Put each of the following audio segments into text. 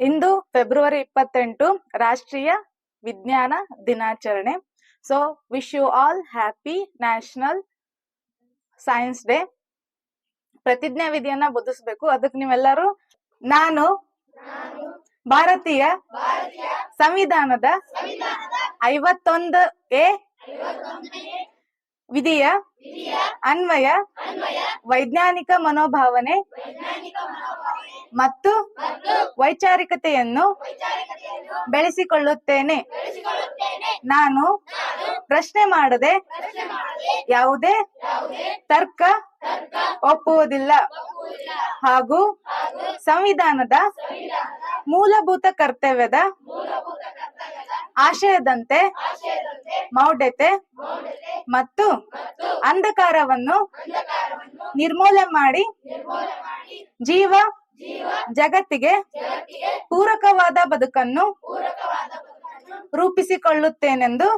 ಇಂದು February ಇಪ್ಪತ್ತೆಂಟು ರಾಷ್ಟ್ರೀಯ ವಿಜ್ಞಾನ ದಿನಾಚರಣೆ. So wish you all happy national science day ಪ್ರತಿಜ್ಞಾ ವಿಧಿಯನ್ನ ಬೋಧಿಸ್ಬೇಕು ಅದಕ್ಕೆ ನೀವೆಲ್ಲರೂ ನಾನು ಭಾರತೀಯ ಸಂವಿಧಾನದ ಐವತ್ತೊಂದು ಎ ವಿಧಿಯ ಅನ್ವಯ ವೈಜ್ಞಾನಿಕ ಮನೋಭಾವನೆ ಮತ್ತು ವೈಚಾರಿಕತೆಯನ್ನು ಬೆಳೆಸಿಕೊಳ್ಳುತ್ತೇನೆ. ನಾನು ಪ್ರಶ್ನೆ ಮಾಡದೆ ಯಾವುದೇ ತರ್ಕ ಒಪ್ಪುವುದಿಲ್ಲ. ಹಾಗೂ ಸಂವಿಧಾನದ ಮೂಲಭೂತ ಕರ್ತವ್ಯದ ಆಶಯದಂತೆ ಮೌಢ್ಯತೆ ಮತ್ತು ಅಂಧಕಾರವನ್ನು ನಿರ್ಮೂಲನೆ ಮಾಡಿ ಜೀವ ಜಗತ್ತಿಗೆ ಪೂರಕವಾದ ಬದುಕನ್ನು ರೂಪಿಸಿಕೊಳ್ಳುತ್ತೇನೆಂದು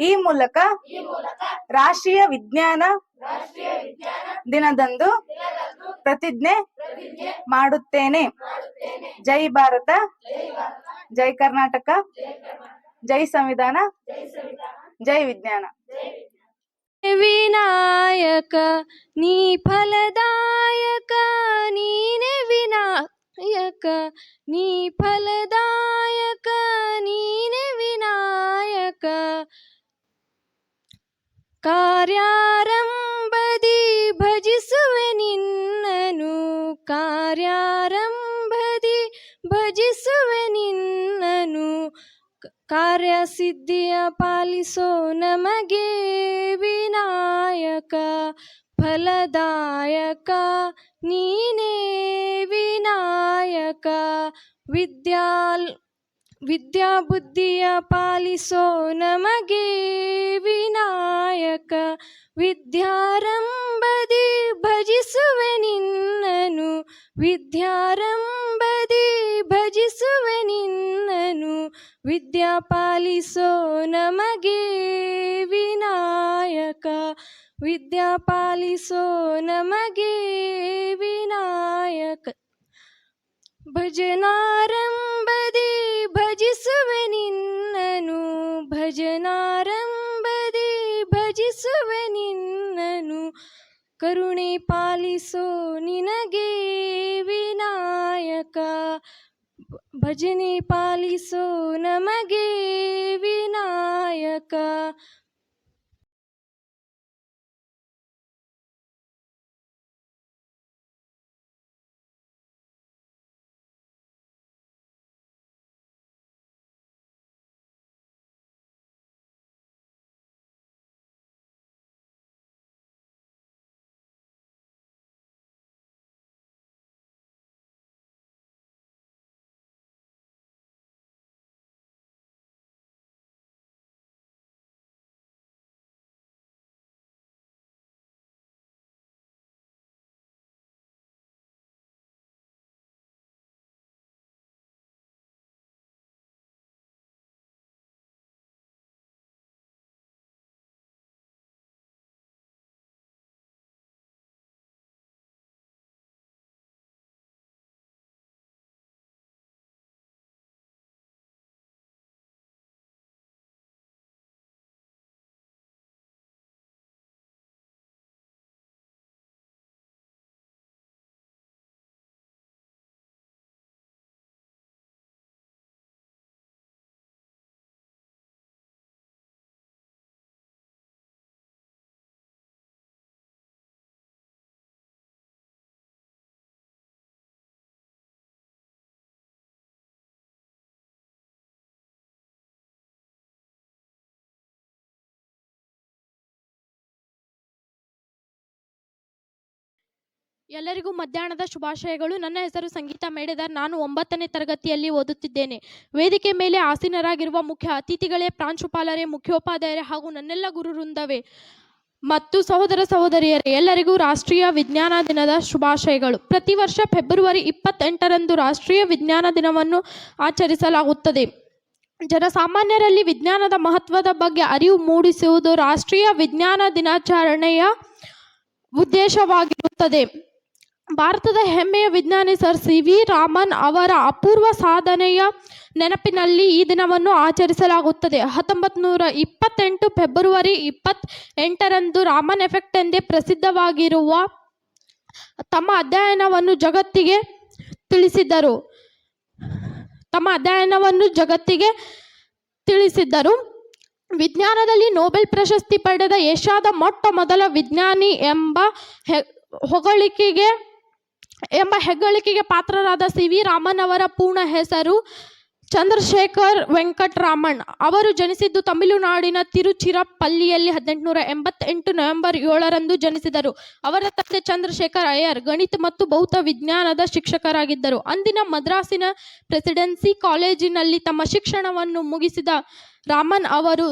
ಈ ಮೂಲಕ ರಾಷ್ಟ್ರೀಯ ವಿಜ್ಞಾನ ದಿನದಂದು ಪ್ರತಿಜ್ಞೆ ಮಾಡುತ್ತೇನೆ. ಜೈ ಭಾರತ. ಜೈ ಕರ್ನಾಟಕ. ಜೈ ಸಂವಿಧಾನ. ಜೈ ವಿಜ್ಞಾನ. ವಿನಾಯಕ ನೀ ಫಲದಾಯಕ ನೀನೆ ವಿನಾಯಕ ನೀ ಫಲದಾಯಕ ನೀನೆ ವಿನಾಯಕ ಕಾರ್ಯಾರಂಭದಿ ಭಜಿಸುವೆ ನಿನ್ನನು ಕಾರ್ಯಾರಂಭದಿ ಭಜಿಸುವೆ ನಿನ್ನನು ಕ- ಕಾರ್ಯಸಿದ್ಧಿಯ ಪಾಲಿಸೋ ನಮಗೆ ವಿನಾಯಕ ಫಲದಾಯಕ ನೀನೇ ವಿನಾಯಕ ವಿದ್ಯಾಲ್ ವಿದ್ಯಾ ಬುದ್ಧಿಯ ಪಾಲಿಸೋ ನಮಗೆ ವಿನಾಯಕ ವಿದ್ಯಾರಂಭದಿ ಭಜಿಸುವೆ ನಿನ್ನನು ವಿದ್ಯಾರಂಭದಿ ಭಜಿಸುವೆ ನಿನ್ನನು ವಿದ್ಯಾ ಪಾಲಿಸೋ ನಮಗೆ ವಿನಾಯಕ. ವಿದ್ಯಾ ಪಾಲಿಸೋ ನಮಗೆ ವಿನಾಯಕ. ಭಜನಾರಂಭದಿ ಭಜಿಸುವೆ ನಿನ್ನನು. ಭಜನಾರಂಭದಿ ಭಜಿಸುವೆ ನಿನ್ನನು. ಕರುಣೆ ಪಾಲಿಸೋ ನಿನಗೆ ವಿನಾಯಕ. भजनी पालिसो नमगे विनायक ಎಲ್ಲರಿಗೂ ಮಧ್ಯಾಹ್ನದ ಶುಭಾಶಯಗಳು. ನನ್ನ ಹೆಸರು ಸಂಗೀತಾ ಮೇಡೆದಾರ್. ನಾನು ಒಂಬತ್ತನೇ ತರಗತಿಯಲ್ಲಿ ಓದುತ್ತಿದ್ದೇನೆ. ವೇದಿಕೆ ಮೇಲೆ ಆಸೀನರಾಗಿರುವ ಮುಖ್ಯ ಅತಿಥಿಗಳೇ ಪ್ರಾಂಶುಪಾಲರೇ ಮುಖ್ಯೋಪಾಧ್ಯಾಯರೇ ಹಾಗೂ ನನ್ನೆಲ್ಲ ಗುರು ವೃಂದವೇ ಮತ್ತು ಸಹೋದರ ಸಹೋದರಿಯರೇ, ಎಲ್ಲರಿಗೂ ರಾಷ್ಟ್ರೀಯ ವಿಜ್ಞಾನ ದಿನದ ಶುಭಾಶಯಗಳು. ಪ್ರತಿ ವರ್ಷ ಫೆಬ್ರವರಿ ಇಪ್ಪತ್ತೆಂಟರಂದು ರಾಷ್ಟ್ರೀಯ ವಿಜ್ಞಾನ ದಿನವನ್ನು ಆಚರಿಸಲಾಗುತ್ತದೆ. ಜನಸಾಮಾನ್ಯರಲ್ಲಿ ವಿಜ್ಞಾನದ ಮಹತ್ವದ ಬಗ್ಗೆ ಅರಿವು ಮೂಡಿಸುವುದು ರಾಷ್ಟ್ರೀಯ ವಿಜ್ಞಾನ ದಿನಾಚರಣೆಯ ಉದ್ದೇಶವಾಗಿರುತ್ತದೆ. ಭಾರತದ ಹೆಮ್ಮೆಯ ವಿಜ್ಞಾನಿ ಸರ್ ಸಿ ವಿ ರಾಮನ್ ಅವರ ಅಪೂರ್ವ ಸಾಧನೆಯ ನೆನಪಿನಲ್ಲಿ ಈ ದಿನವನ್ನು ಆಚರಿಸಲಾಗುತ್ತದೆ. ಹತ್ತೊಂಬತ್ತು ನೂರ ಇಪ್ಪತ್ತೆಂಟು ಫೆಬ್ರವರಿ ಇಪ್ಪತ್ತೆಂಟರಂದು ರಾಮನ್ ಎಫೆಕ್ಟ್ ಎಂದೇ ಪ್ರಸಿದ್ಧವಾಗಿರುವ ತಮ್ಮ ಅಧ್ಯಯನವನ್ನು ಜಗತ್ತಿಗೆ ತಿಳಿಸಿದ್ದರು ತಮ್ಮ ಅಧ್ಯಯನವನ್ನು ಜಗತ್ತಿಗೆ ತಿಳಿಸಿದ್ದರು ವಿಜ್ಞಾನದಲ್ಲಿ ನೊಬೆಲ್ ಪ್ರಶಸ್ತಿ ಪಡೆದ ಏಷ್ಯಾದ ಮೊಟ್ಟ ಮೊದಲ ವಿಜ್ಞಾನಿ ಎಂಬ ಹೊಗಳಿಕೆಗೆ ಎಂಬ ಹೆಗ್ಗಳಿಕೆಗೆ ಪಾತ್ರರಾದ ಸಿ ವಿ ರಾಮನ್ ಅವರ ಪೂರ್ಣ ಹೆಸರು ಚಂದ್ರಶೇಖರ್ ವೆಂಕಟರಾಮನ್ ಅವರು ಜನಿಸಿದ್ದು ತಮಿಳುನಾಡಿನ ತಿರುಚಿರಪಲ್ಲಿಯಲ್ಲಿ ಹದಿನೆಂಟುನೂರ ಎಂಬತ್ತೆಂಟು ನವೆಂಬರ್ ಏಳರಂದು ಜನಿಸಿದರು. ಅವರ ತಂದೆ ಚಂದ್ರಶೇಖರ್ ಅಯ್ಯರ್ ಗಣಿತ ಮತ್ತು ಭೌತ ವಿಜ್ಞಾನದ ಶಿಕ್ಷಕರಾಗಿದ್ದರು. ಅಂದಿನ ಮದ್ರಾಸಿನ ಪ್ರೆಸಿಡೆನ್ಸಿ ಕಾಲೇಜಿನಲ್ಲಿ ತಮ್ಮ ಶಿಕ್ಷಣವನ್ನು ಮುಗಿಸಿದ ರಾಮನ್ ಅವರು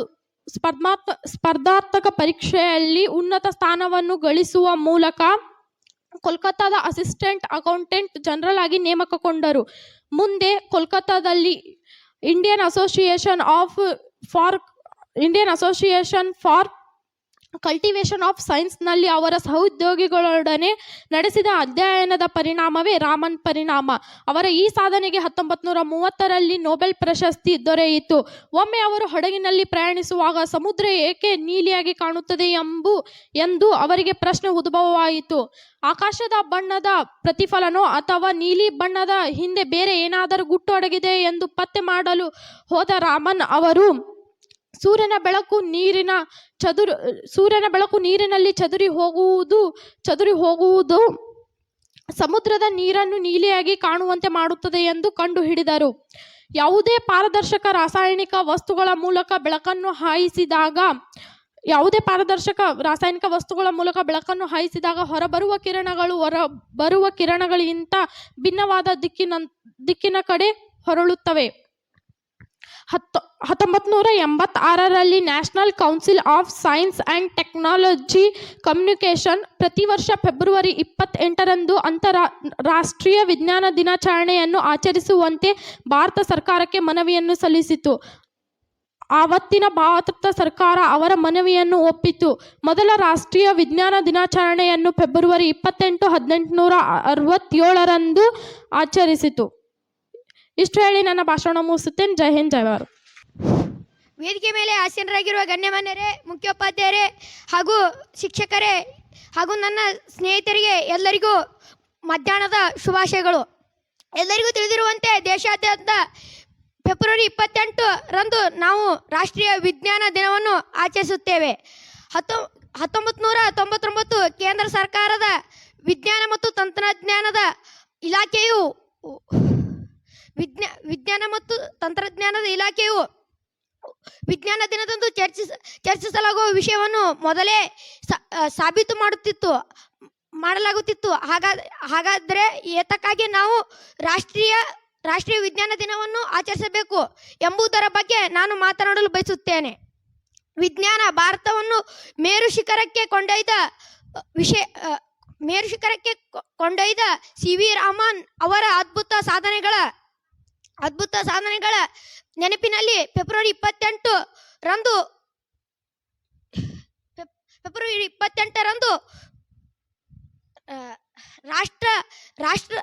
ಸ್ಪರ್ಧಾತ್ಮ, ಸ್ಪರ್ಧಾತ್ಮಕ ಪರೀಕ್ಷೆಯಲ್ಲಿ ಉನ್ನತ ಸ್ಥಾನವನ್ನು ಗಳಿಸುವ ಮೂಲಕ ಕೋಲ್ಕತ್ತಾದ ಅಸಿಸ್ಟೆಂಟ್ ಅಕೌಂಟೆಂಟ್ ಜನರಲ್ ಆಗಿ ನೇಮಕಗೊಂಡರು ಮುಂದೆ ಕೋಲ್ಕತ್ತಾದಲ್ಲಿ Indian association of for Indian association for cultivation of ಸೈನ್ಸ್ನಲ್ಲಿ ಅವರ ಸಹೋದ್ಯೋಗಿಗಳೊಡನೆ ನಡೆಸಿದ ಅಧ್ಯಯನದ ಪರಿಣಾಮವೇ ರಾಮನ್ ಪರಿಣಾಮ. ಅವರ ಈ ಸಾಧನೆಗೆ ಹತ್ತೊಂಬತ್ತು ನೂರ ಮೂವತ್ತರಲ್ಲಿ ನೊಬೆಲ್ ಪ್ರಶಸ್ತಿ ದೊರೆಯಿತು. ಒಮ್ಮೆ ಅವರು ಹಡಗಿನಲ್ಲಿ ಪ್ರಯಾಣಿಸುವಾಗ ಸಮುದ್ರ ಏಕೆ ನೀಲಿಯಾಗಿ ಕಾಣುತ್ತದೆ ಎಂಬು, ಎಂದು ಅವರಿಗೆ ಪ್ರಶ್ನೆ ಉದ್ಭವವಾಯಿತು. ಆಕಾಶದ ಬಣ್ಣದ ಪ್ರತಿಫಲನೋ ಅಥವಾ ನೀಲಿ ಬಣ್ಣದ ಹಿಂದೆ ಬೇರೆ ಏನಾದರೂ ಗುಟ್ಟು ಅಡಗಿದೆ ಎಂದು ಪತ್ತೆ ಮಾಡಲು ಹೋದ ರಾಮನ್ ಅವರು ಸೂರ್ಯನ ಬೆಳಕು ನೀರಿನ ಚದುರು, ಸೂರ್ಯನ ಬೆಳಕು ನೀರಿನಲ್ಲಿ ಚದುರಿ ಹೋಗುವುದು ಚದುರಿ ಹೋಗುವುದು ಸಮುದ್ರದ ನೀರನ್ನು ನೀಲಿಯಾಗಿ ಕಾಣುವಂತೆ ಮಾಡುತ್ತದೆ ಎಂದು ಕಂಡುಹಿಡಿದರು. ಯಾವುದೇ ಪಾರದರ್ಶಕ ರಾಸಾಯನಿಕ ವಸ್ತುಗಳ ಮೂಲಕ ಬೆಳಕನ್ನು ಹಾಯಿಸಿದಾಗ, ಯಾವುದೇ ಪಾರದರ್ಶಕ ರಾಸಾಯನಿಕ ವಸ್ತುಗಳ ಮೂಲಕ ಬೆಳಕನ್ನು ಹಾಯಿಸಿದಾಗ ಹೊರಬರುವ ಕಿರಣಗಳು ಹೊರ ಬರುವ ಕಿರಣಗಳಿಗಿಂತ ಭಿನ್ನವಾದ ದಿಕ್ಕಿನ ದಿಕ್ಕಿನ ಕಡೆ ಹೊರಳುತ್ತವೆ. ಹತ್ತು ಹತ್ತೊಂಬತ್ತು ನೂರ ಎಂಬತ್ತಾರರಲ್ಲಿ national council of science and technology communication ಪ್ರತಿ ವರ್ಷ ಫೆಬ್ರವರಿ ಇಪ್ಪತ್ತೆಂಟರಂದು ಅಂತರಾ, ರಾಷ್ಟ್ರೀಯ ವಿಜ್ಞಾನ ದಿನಾಚರಣೆಯನ್ನು ಆಚರಿಸುವಂತೆ ಭಾರತ ಸರ್ಕಾರಕ್ಕೆ ಮನವಿಯನ್ನು ಸಲ್ಲಿಸಿತು. ಆವತ್ತಿನ ಭಾರತ ಸರ್ಕಾರ ಅವರ ಮನವಿಯನ್ನು ಒಪ್ಪಿತು. ಮೊದಲ ರಾಷ್ಟ್ರೀಯ ವಿಜ್ಞಾನ ದಿನಾಚರಣೆಯನ್ನು ಫೆಬ್ರವರಿ ಇಪ್ಪತ್ತೆಂಟು ಹದಿನೆಂಟುನೂರ ಅರವತ್ತೇಳರಂದು ಆಚರಿಸಿತು. ಇಷ್ಟು ಹೇಳಿ ನನ್ನ ಭಾಷಣ ಮುಗಿಸುತ್ತೇನೆ. ಜೈ ಹಿಂದ್, ಜೈ ಭಾರತ್. ವೇದಿಕೆ ಮೇಲೆ ಆಸೀನರಾಗಿರುವ ಗಣ್ಯಮಾನ್ಯರೇ, ಮುಖ್ಯೋಪಾಧ್ಯಾಯರೇ ಹಾಗೂ ಶಿಕ್ಷಕರೇ ಹಾಗೂ ನನ್ನ ಸ್ನೇಹಿತರಿಗೆ ಎಲ್ಲರಿಗೂ ಮಧ್ಯಾಹ್ನದ ಶುಭಾಶಯಗಳು. ಎಲ್ಲರಿಗೂ ತಿಳಿದಿರುವಂತೆ ದೇಶಾದ್ಯಂತ ಫೆಬ್ರವರಿ ಇಪ್ಪತ್ತೆಂಟು ರಂದು ನಾವು ರಾಷ್ಟ್ರೀಯ ವಿಜ್ಞಾನ ದಿನವನ್ನು ಆಚರಿಸುತ್ತೇವೆ. ಹತ್ತೊ ಹತ್ತೊಂಬತ್ತು ನೂರ ತೊಂಬತ್ತೊಂಬತ್ತು ಕೇಂದ್ರ ಸರ್ಕಾರದ ವಿಜ್ಞಾನ ಮತ್ತು ತಂತ್ರಜ್ಞಾನದ ಇಲಾಖೆಯು ವಿಜ್ಞಾ, ವಿಜ್ಞಾನ ಮತ್ತು ತಂತ್ರಜ್ಞಾನದ ಇಲಾಖೆಯು ವಿಜ್ಞಾನ ದಿನದಂದು ಚರ್ಚಿಸ, ಚರ್ಚಿಸಲಾಗುವ ವಿಷಯವನ್ನು ಮೊದಲೇ ಸಾಬೀತು ಮಾಡುತ್ತಿತ್ತು, ಮಾಡಲಾಗುತ್ತಿತ್ತು. ಹಾಗಾದ ಹಾಗಾದರೆ ಏತಕ್ಕಾಗಿ ನಾವು ರಾಷ್ಟ್ರೀಯ ರಾಷ್ಟ್ರೀಯ ವಿಜ್ಞಾನ ದಿನವನ್ನು ಆಚರಿಸಬೇಕು ಎಂಬುದರ ಬಗ್ಗೆ ನಾನು ಮಾತನಾಡಲು ಬಯಸುತ್ತೇನೆ. ವಿಜ್ಞಾನ ಭಾರತವನ್ನು ಮೇರು ಶಿಖರಕ್ಕೆ ಕೊಂಡೊಯ್ದ ವಿಷಯ ಮೇರು ಶಿಖರಕ್ಕೆ ಕೊಂಡೊಯ್ದ ಸಿ ವಿ ರಾಮನ್ ಅವರ ಅದ್ಭುತ ಸಾಧನೆಗಳ ಅದ್ಭುತ ಸಾಧನೆಗಳ ನೆನಪಿನಲ್ಲಿ ಫೆಬ್ರವರಿ ಇಪ್ಪತ್ತೆಂಟು ರಂದು ಫೆಬ್ರವರಿ ಇಪ್ಪತ್ತೆಂಟರಂದು ರಾಷ್ಟ್ರ ರಾಷ್ಟ್ರ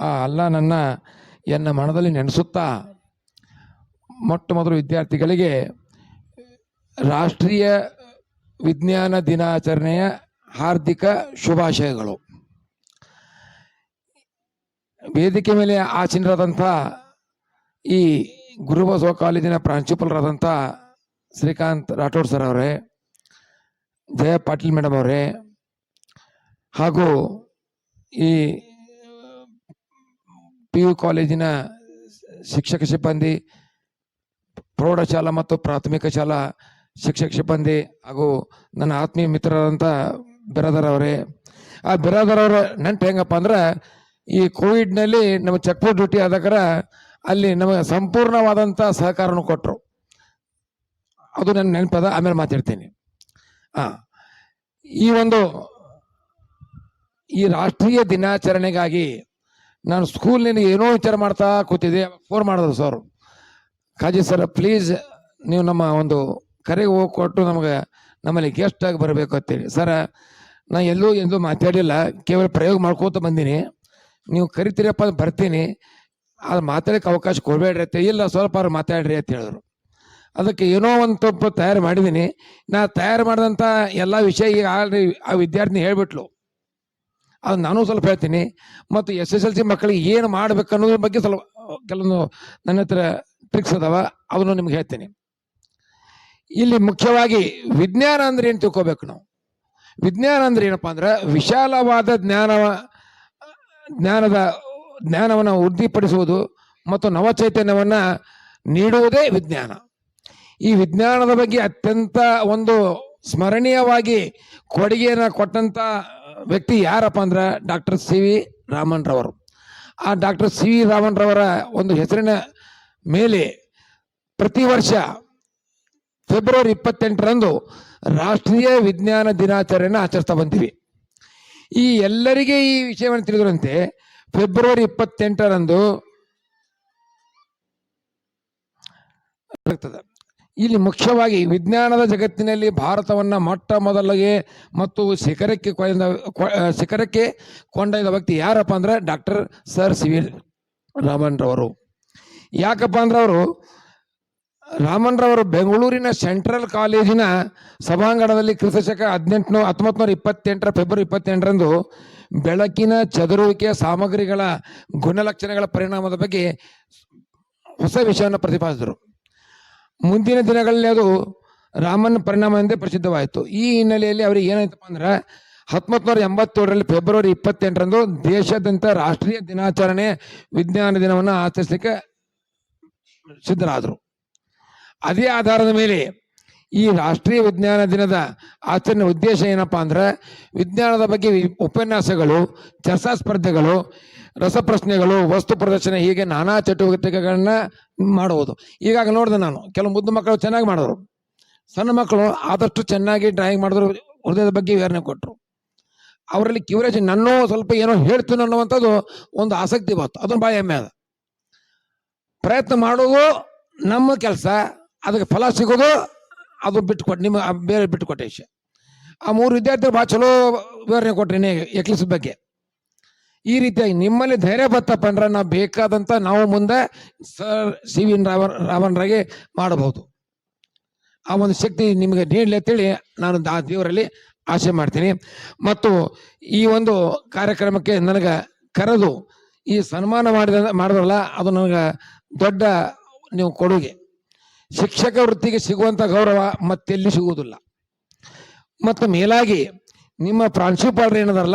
ಆ, ಅಲ್ಲ ನನ್ನ ಎನ್ನ ಮನದಲ್ಲಿ ನೆನೆಸುತ್ತಾ ಮೊಟ್ಟ ಮೊದಲು ವಿದ್ಯಾರ್ಥಿಗಳಿಗೆ ರಾಷ್ಟ್ರೀಯ ವಿಜ್ಞಾನ ದಿನಾಚರಣೆಯ ಹಾರ್ದಿಕ ಶುಭಾಶಯಗಳು. ವೇದಿಕೆ ಮೇಲೆ ಆಚೀನರಾದಂಥ ಈ ಗುರುಬಸವ ಕಾಲೇಜಿನ ಪ್ರಾಂಶುಪಾಲರಾದಂಥ ಶ್ರೀಕಾಂತ್ ರಾಠೋಡ್ ಸರ್ ಅವರೇ ಜಯ ಪಾಟೀಲ್ ಮೇಡಮ್ ಅವರೇ ಹಾಗೂ ಈ ಪಿ ಯು ಕಾಲೇಜಿನ ಶಿಕ್ಷಕ ಸಿಬ್ಬಂದಿ, ಪ್ರೌಢಶಾಲಾ ಮತ್ತು ಪ್ರಾಥಮಿಕ ಶಾಲಾ ಶಿಕ್ಷಕ ಸಿಬ್ಬಂದಿ ಹಾಗೂ ನನ್ನ ಆತ್ಮೀಯ ಮಿತ್ರರಂಥ ಬಿರಾದರ್ ಅವರೇ. ಆ ಬಿರಾದರ್ ಅವರ ನೆಂಟು ಹೆಂಗಪ್ಪ ಅಂದ್ರೆ ಈ ಕೋವಿಡ್ನಲ್ಲಿ ನಮ್ಮ ಚೆಕ್ಪೋಸ್ಟ್ ಡ್ಯೂಟಿ ಆದಾಗ ಅಲ್ಲಿ ನಮಗೆ ಸಂಪೂರ್ಣವಾದಂಥ ಸಹಕಾರವನ್ನು ಕೊಟ್ಟರು ಅದು ನನ್ನ ನೆನಪದ, ಆಮೇಲೆ ಮಾತಾಡ್ತೀನಿ. ಹಾಂ ಈ ಒಂದು ಈ ರಾಷ್ಟ್ರೀಯ ದಿನಾಚರಣೆಗಾಗಿ ನಾನು ಸ್ಕೂಲ್ನಲ್ಲಿ ಏನೋ ವಿಚಾರ ಮಾಡ್ತಾ ಕೂತಿದ್ದೆ ಫೋನ್ ಮಾಡಿದ್ರು ಸರ್ ಕಾಜಿ ಸರ್ ಪ್ಲೀಸ್ ನೀವು ನಮ್ಮ ಒಂದು ಕರೆಗೆ ಹೋಗಿ ಕೊಟ್ಟು ನಮಗೆ ನಮ್ಮಲ್ಲಿ ಗೆಸ್ಟ್ ಆಗಿ ಬರಬೇಕು ಅಂತೇಳಿ. ಸರ ನಾ ಎಲ್ಲೂ ಎಂದೂ ಮಾತಾಡಿಲ್ಲ, ಕೇವಲ ಪ್ರಯೋಗ ಮಾಡ್ಕೋತ ಬಂದೀನಿ. ನೀವು ಕರಿತೀರಪ್ಪ ಅಂದ್ರೆ ಬರ್ತೀನಿ. ಅದು ಮಾತಾಡಕ್ಕೆ ಅವಕಾಶ ಕೊಡಬೇಡ್ರಿ ಅಂತ, ಇಲ್ಲ ಸ್ವಲ್ಪ ಅವ್ರು ಮಾತಾಡ್ರಿ ಅಂತ ಹೇಳಿದ್ರು. ಅದಕ್ಕೆ ಏನೋ ಒಂದು ತಪ್ಪು ತಯಾರು ಮಾಡಿದ್ದೀನಿ ನಾ ತಯಾರು ಮಾಡಿದಂಥ ಎಲ್ಲ ವಿಷಯ ಈಗ ಆ ವಿದ್ಯಾರ್ಥಿನಿ ಹೇಳ್ಬಿಟ್ಲು. ಅದು ನಾನು ಸ್ವಲ್ಪ ಹೇಳ್ತೀನಿ. ಮತ್ತು ಎಸ್ ಎಸ್ ಎಲ್ ಸಿ ಮಕ್ಕಳಿಗೆ ಏನು ಮಾಡ್ಬೇಕು ಅನ್ನೋದ್ರ ಬಗ್ಗೆ ಸ್ವಲ್ಪ, ಕೆಲವೊಂದು ನನ್ನ ಹತ್ರ ಟ್ರಿಕ್ಸ್ ಅದಾವ, ಅದನ್ನು ನಿಮ್ಗೆ ಹೇಳ್ತೀನಿ. ಇಲ್ಲಿ ಮುಖ್ಯವಾಗಿ ವಿಜ್ಞಾನ ಅಂದ್ರೆ ಏನು ತಿಳ್ಕೊಬೇಕು ನಾವು? ವಿಜ್ಞಾನ ಅಂದ್ರೆ ಏನಪ್ಪ ಅಂದ್ರೆ ವಿಶಾಲವಾದ ಜ್ಞಾನ ಜ್ಞಾನದ, ಜ್ಞಾನವನ್ನು ವೃದ್ಧಿಪಡಿಸುವುದು ಮತ್ತು ನವಚೈತನ್ಯವನ್ನು ನೀಡುವುದೇ ವಿಜ್ಞಾನ. ಈ ವಿಜ್ಞಾನದ ಬಗ್ಗೆ ಅತ್ಯಂತ ಒಂದು ಸ್ಮರಣೀಯವಾಗಿ ಕೊಡುಗೆಯನ್ನು ಕೊಟ್ಟಂತ ವ್ಯಕ್ತಿ ಯಾರಪ್ಪ ಅಂದ್ರೆ ಡಾಕ್ಟರ್ ಸಿ ವಿ ರಾಮನ್ ರವರು ಆ ಡಾಕ್ಟರ್ ಸಿ ವಿ ರಾಮನ್ ರವರ ಒಂದು ಹೆಸರಿನ ಮೇಲೆ ಪ್ರತಿ ವರ್ಷ ಫೆಬ್ರವರಿ ಇಪ್ಪತ್ತೆಂಟರಂದು ರಾಷ್ಟ್ರೀಯ ವಿಜ್ಞಾನ ದಿನಾಚರಣೆಯನ್ನು ಆಚರಿಸ್ತಾ ಬಂತೀವಿ ಈ ಎಲ್ಲರಿಗೆ ಈ ವಿಷಯವನ್ನು ತಿಳಿದರಂತೆ ಫೆಬ್ರವರಿ ಇಪ್ಪತ್ತೆಂಟರಂದು ಆಗ್ತದೆ. ಇಲ್ಲಿ ಮುಖ್ಯವಾಗಿ ವಿಜ್ಞಾನದ ಜಗತ್ತಿನಲ್ಲಿ ಭಾರತವನ್ನು ಮೊಟ್ಟ ಮೊದಲಿಗೆ ಮತ್ತು ಶಿಖರಕ್ಕೆ ಕೊಂದ ಶಿಖರಕ್ಕೆ ಕೊಂಡೊಯ್ದ ವ್ಯಕ್ತಿ ಯಾರಪ್ಪ ಅಂದ್ರೆ ಡಾಕ್ಟರ್ ಸರ್ ಸಿ ವಿ ರಾಮನ್ರವರು ಯಾಕಪ್ಪ ಅಂದ್ರೆ ಅವರು ರಾಮನ್ರವರು ಬೆಂಗಳೂರಿನ ಸೆಂಟ್ರಲ್ ಕಾಲೇಜಿನ ಸಭಾಂಗಣದಲ್ಲಿ ಕ್ರಿಸ್ತಶಕ ಹದಿನೆಂಟುನೂರ ಹತ್ತೊಂಬತ್ತು ನೂರ ಇಪ್ಪತ್ತೆಂಟರ ಫೆಬ್ರವರಿ ಇಪ್ಪತ್ತೆಂಟರಂದು ಬೆಳಕಿನ ಚದುರುವಿಕೆಯ ಸಾಮಗ್ರಿಗಳ ಗುಣಲಕ್ಷಣಗಳ ಪರಿಣಾಮದ ಬಗ್ಗೆ ಹೊಸ ವಿಷಯವನ್ನು ಪ್ರತಿಪಾದಿಸಿದರು. ಮುಂದಿನ ದಿನಗಳಲ್ಲಿ ಅದು ರಾಮನ ಪರಿಣಾಮ ಎಂದೇ ಪ್ರಸಿದ್ಧವಾಯಿತು. ಈ ಹಿನ್ನೆಲೆಯಲ್ಲಿ ಅವರಿಗೆ ಏನಾಯ್ತಪ್ಪ ಅಂದ್ರೆ ಹತ್ತೊಂಬತ್ತು ನೂರ ಎಂಬತ್ತೇಳರಲ್ಲಿ ಫೆಬ್ರವರಿ ಇಪ್ಪತ್ತೆಂಟರಂದು ದೇಶಾದ್ಯಂತ ರಾಷ್ಟ್ರೀಯ ದಿನಾಚರಣೆ ವಿಜ್ಞಾನ ದಿನವನ್ನು ಆಚರಿಸಲಿಕ್ಕೆ ಸಿದ್ಧರಾದರು. ಅದೇ ಆಧಾರದ ಮೇಲೆ ಈ ರಾಷ್ಟ್ರೀಯ ವಿಜ್ಞಾನ ದಿನದ ಆಚರಣೆ ಉದ್ದೇಶ ಏನಪ್ಪ ಅಂದ್ರೆ, ವಿಜ್ಞಾನದ ಬಗ್ಗೆ ಉಪನ್ಯಾಸಗಳು, ಚರ್ಚಾ ಸ್ಪರ್ಧೆಗಳು, ರಸಪ್ರಶ್ನೆಗಳು, ವಸ್ತು ಪ್ರದರ್ಶನ ಹೀಗೆ ನಾನಾ ಚಟುವಟಿಕೆಗಳನ್ನ ಮಾಡುವುದು. ಈಗಾಗ ನೋಡಿದೆ ನಾನು, ಕೆಲವು ಮುದ್ದು ಮಕ್ಕಳು ಚೆನ್ನಾಗಿ ಮಾಡಿದ್ರು. ಸಣ್ಣ ಮಕ್ಕಳು ಆದಷ್ಟು ಚೆನ್ನಾಗಿ ಡ್ರಾಯಿಂಗ್ ಮಾಡಿದ್ರು, ಹೃದಯದ ಬಗ್ಗೆ ವಿವರಣೆ ಕೊಟ್ಟರು ಅವರಲ್ಲಿ ಕ್ಯೂರಿಯಾಸಿಟಿ ನನ್ನೂ ಸ್ವಲ್ಪ ಏನೋ ಹೇಳ್ತೀನಿ ಅನ್ನುವಂಥದ್ದು ಒಂದು ಆಸಕ್ತಿ ಬಂತು. ಅದನ್ನು ಭಾಳ ಹೆಮ್ಮೆ ಅದ. ಪ್ರಯತ್ನ ಮಾಡೋದು ನಮ್ಮ ಕೆಲಸ, ಅದಕ್ಕೆ ಫಲ ಸಿಗೋದು ಅದು ಬಿಟ್ಟುಕೊಟ್ಟು, ನಿಮ್ಮ ಬೇರೆ ಬಿಟ್ಟುಕೊಟ್ಟೆ ವಿಷಯ. ಆ ಮೂರು ವಿದ್ಯಾರ್ಥಿಗಳು ಭಾಳ ಚಲೋ ವಿವರಣೆ ಕೊಟ್ರಿ ಎಕ್ಲಿಸ್ ಬಗ್ಗೆ. ಈ ರೀತಿಯಾಗಿ ನಿಮ್ಮಲ್ಲಿ ಧೈರ್ಯ ಬತ್ತಪ್ಪ ಅಂದ್ರೆ ನಾವು ಬೇಕಾದಂಥ ನಾವು ಮುಂದೆ ಸರ್ ಸಿ ವಿನ್ ರಾವಣ್ ರಾವಣರಾಗೆ ಮಾಡಬಹುದು. ಆ ಒಂದು ಶಕ್ತಿ ನಿಮಗೆ ನೀಡಲಿ ಅಂತೇಳಿ ನಾನು ಆ ದೇವರಲ್ಲಿ ಆಸೆ ಮಾಡ್ತೀನಿ. ಮತ್ತು ಈ ಒಂದು ಕಾರ್ಯಕ್ರಮಕ್ಕೆ ನನಗೆ ಕರೆದು ಈ ಸನ್ಮಾನ ಮಾಡಿದ, ಮಾಡಿದ್ರಲ್ಲ, ಅದು ನನಗೆ ದೊಡ್ಡ ನೀವು ಕೊಡುಗೆ. ಶಿಕ್ಷಕ ವೃತ್ತಿಗೆ ಸಿಗುವಂಥ ಗೌರವ ಮತ್ತೆಲ್ಲಿ ಸಿಗುವುದಿಲ್ಲ. ಮತ್ತು ಮೇಲಾಗಿ ನಿಮ್ಮ ಪ್ರಾಂಶುಪಾಲರು ಏನದಲ್ಲ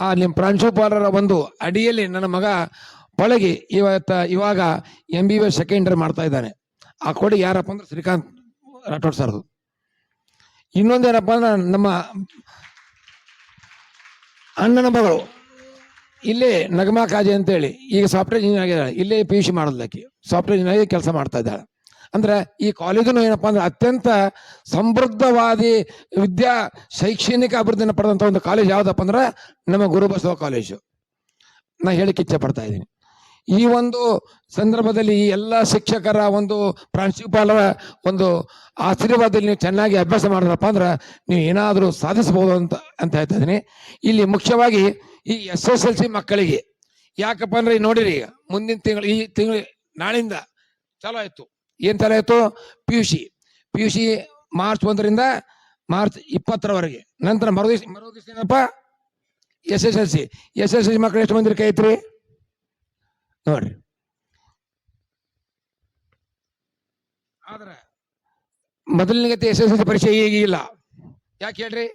ಆ ನಿಮ್ಮ ಪ್ರಾಂಶುಪಾಲರ ಒಂದು ಅಡಿಯಲ್ಲಿ ನನ್ನ ಮಗ ಪಳಗಿ ಇವತ್ತ ಇವಾಗ M B B S second ಮಾಡ್ತಾ ಇದ್ದಾನೆ. ಆ ಕೊಡಿ ಯಾರಪ್ಪ ಅಂದ್ರೆ ಶ್ರೀಕಾಂತ್ ರಾಠೋಡ್ ಸರ್ದು ಇನ್ನೊಂದೇನಪ್ಪ ಅಂದ್ರೆ ನಮ್ಮ ಅಣ್ಣನ ಮಗಳು. ಇಲ್ಲೇ ನಗಮಾ ಕಾಜಿ ಅಂತೇಳಿ, ಈಗ ಸಾಫ್ಟ್ವೇರ್ ಇಂಜಿನಿಯರ್ ಆಗಿದ್ದಾಳೆ. ಇಲ್ಲೇ ಪಿ ಯು ಸಿ ಮಾಡೋದಕ್ಕೆ ಸಾಫ್ಟ್ವೇರ್ ಇಂಜಿನಿಯರ್ ಕೆಲಸ ಮಾಡ್ತಾ ಇದ್ದಾಳೆ. ಅಂದ್ರೆ ಈ ಕಾಲೇಜನ್ನು ಏನಪ್ಪಾ ಅಂದ್ರೆ ಅತ್ಯಂತ ಸಮೃದ್ಧವಾದಿ ವಿದ್ಯಾ ಶೈಕ್ಷಣಿಕ ಅಭಿವೃದ್ಧಿನ ಪಡೆದಂತ ಒಂದು ಕಾಲೇಜ್ ಯಾವ್ದಪ್ಪ ಅಂದ್ರೆ ನಮ್ಮ ಗುರುಬಸವ ಕಾಲೇಜು. ನಾ ಹೇಳಿಕ್ಕೆ ಇಚ್ಛೆ ಪಡ್ತಾ ಇದ್ದೀನಿ. ಈ ಒಂದು ಸಂದರ್ಭದಲ್ಲಿ ಈ ಎಲ್ಲ ಶಿಕ್ಷಕರ ಒಂದು ಪ್ರಾಂಶುಪಾಲರ ಒಂದು ಆಶೀರ್ವಾದದಲ್ಲಿ ನೀವು ಚೆನ್ನಾಗಿ ಅಭ್ಯಾಸ ಮಾಡಿದ್ರಪ್ಪ ಅಂದ್ರೆ ನೀವು ಏನಾದರೂ ಸಾಧಿಸಬಹುದು ಅಂತ ಅಂತ ಹೇಳ್ತಾ ಇದ್ದೀನಿ. ಇಲ್ಲಿ ಮುಖ್ಯವಾಗಿ ಈ ಎಸ್ ಎಸ್ ಎಲ್ ಸಿ ಮಕ್ಕಳಿಗೆ, ಯಾಕಪ್ಪ ಅಂದ್ರೆ ನೋಡಿರಿ, ಮುಂದಿನ ತಿಂಗಳು, ಈ ತಿಂಗಳು ನಾಳಿಂದ ಚಲೋ ಆಯ್ತು. ಏನ್ ತಲೆ ಇತ್ತು P U C P U C March ಒಂದರಿಂದ ಮಾರ್ಚ್ ಇಪ್ಪತ್ತರವರೆಗೆ. ನಂತರ ಮರುದಿವಸ ಮರುದಿವಸ ಏನಪ್ಪ? S S L C. S S L C ಮಕ್ಕಳು ಎಷ್ಟು ಮಂದಿ ಕೈ ಐತ್ರಿ ನೋಡ್ರಿ. ಆದ್ರೆ ಮೊದಲನೇ ಎಸ್ ಎಸ್ ಎಲ್ ಸಿ ಪರೀಕ್ಷೆ ಈಗಿಲ್ಲ ಯಾಕೆ ಹೇಳ್ರಿ?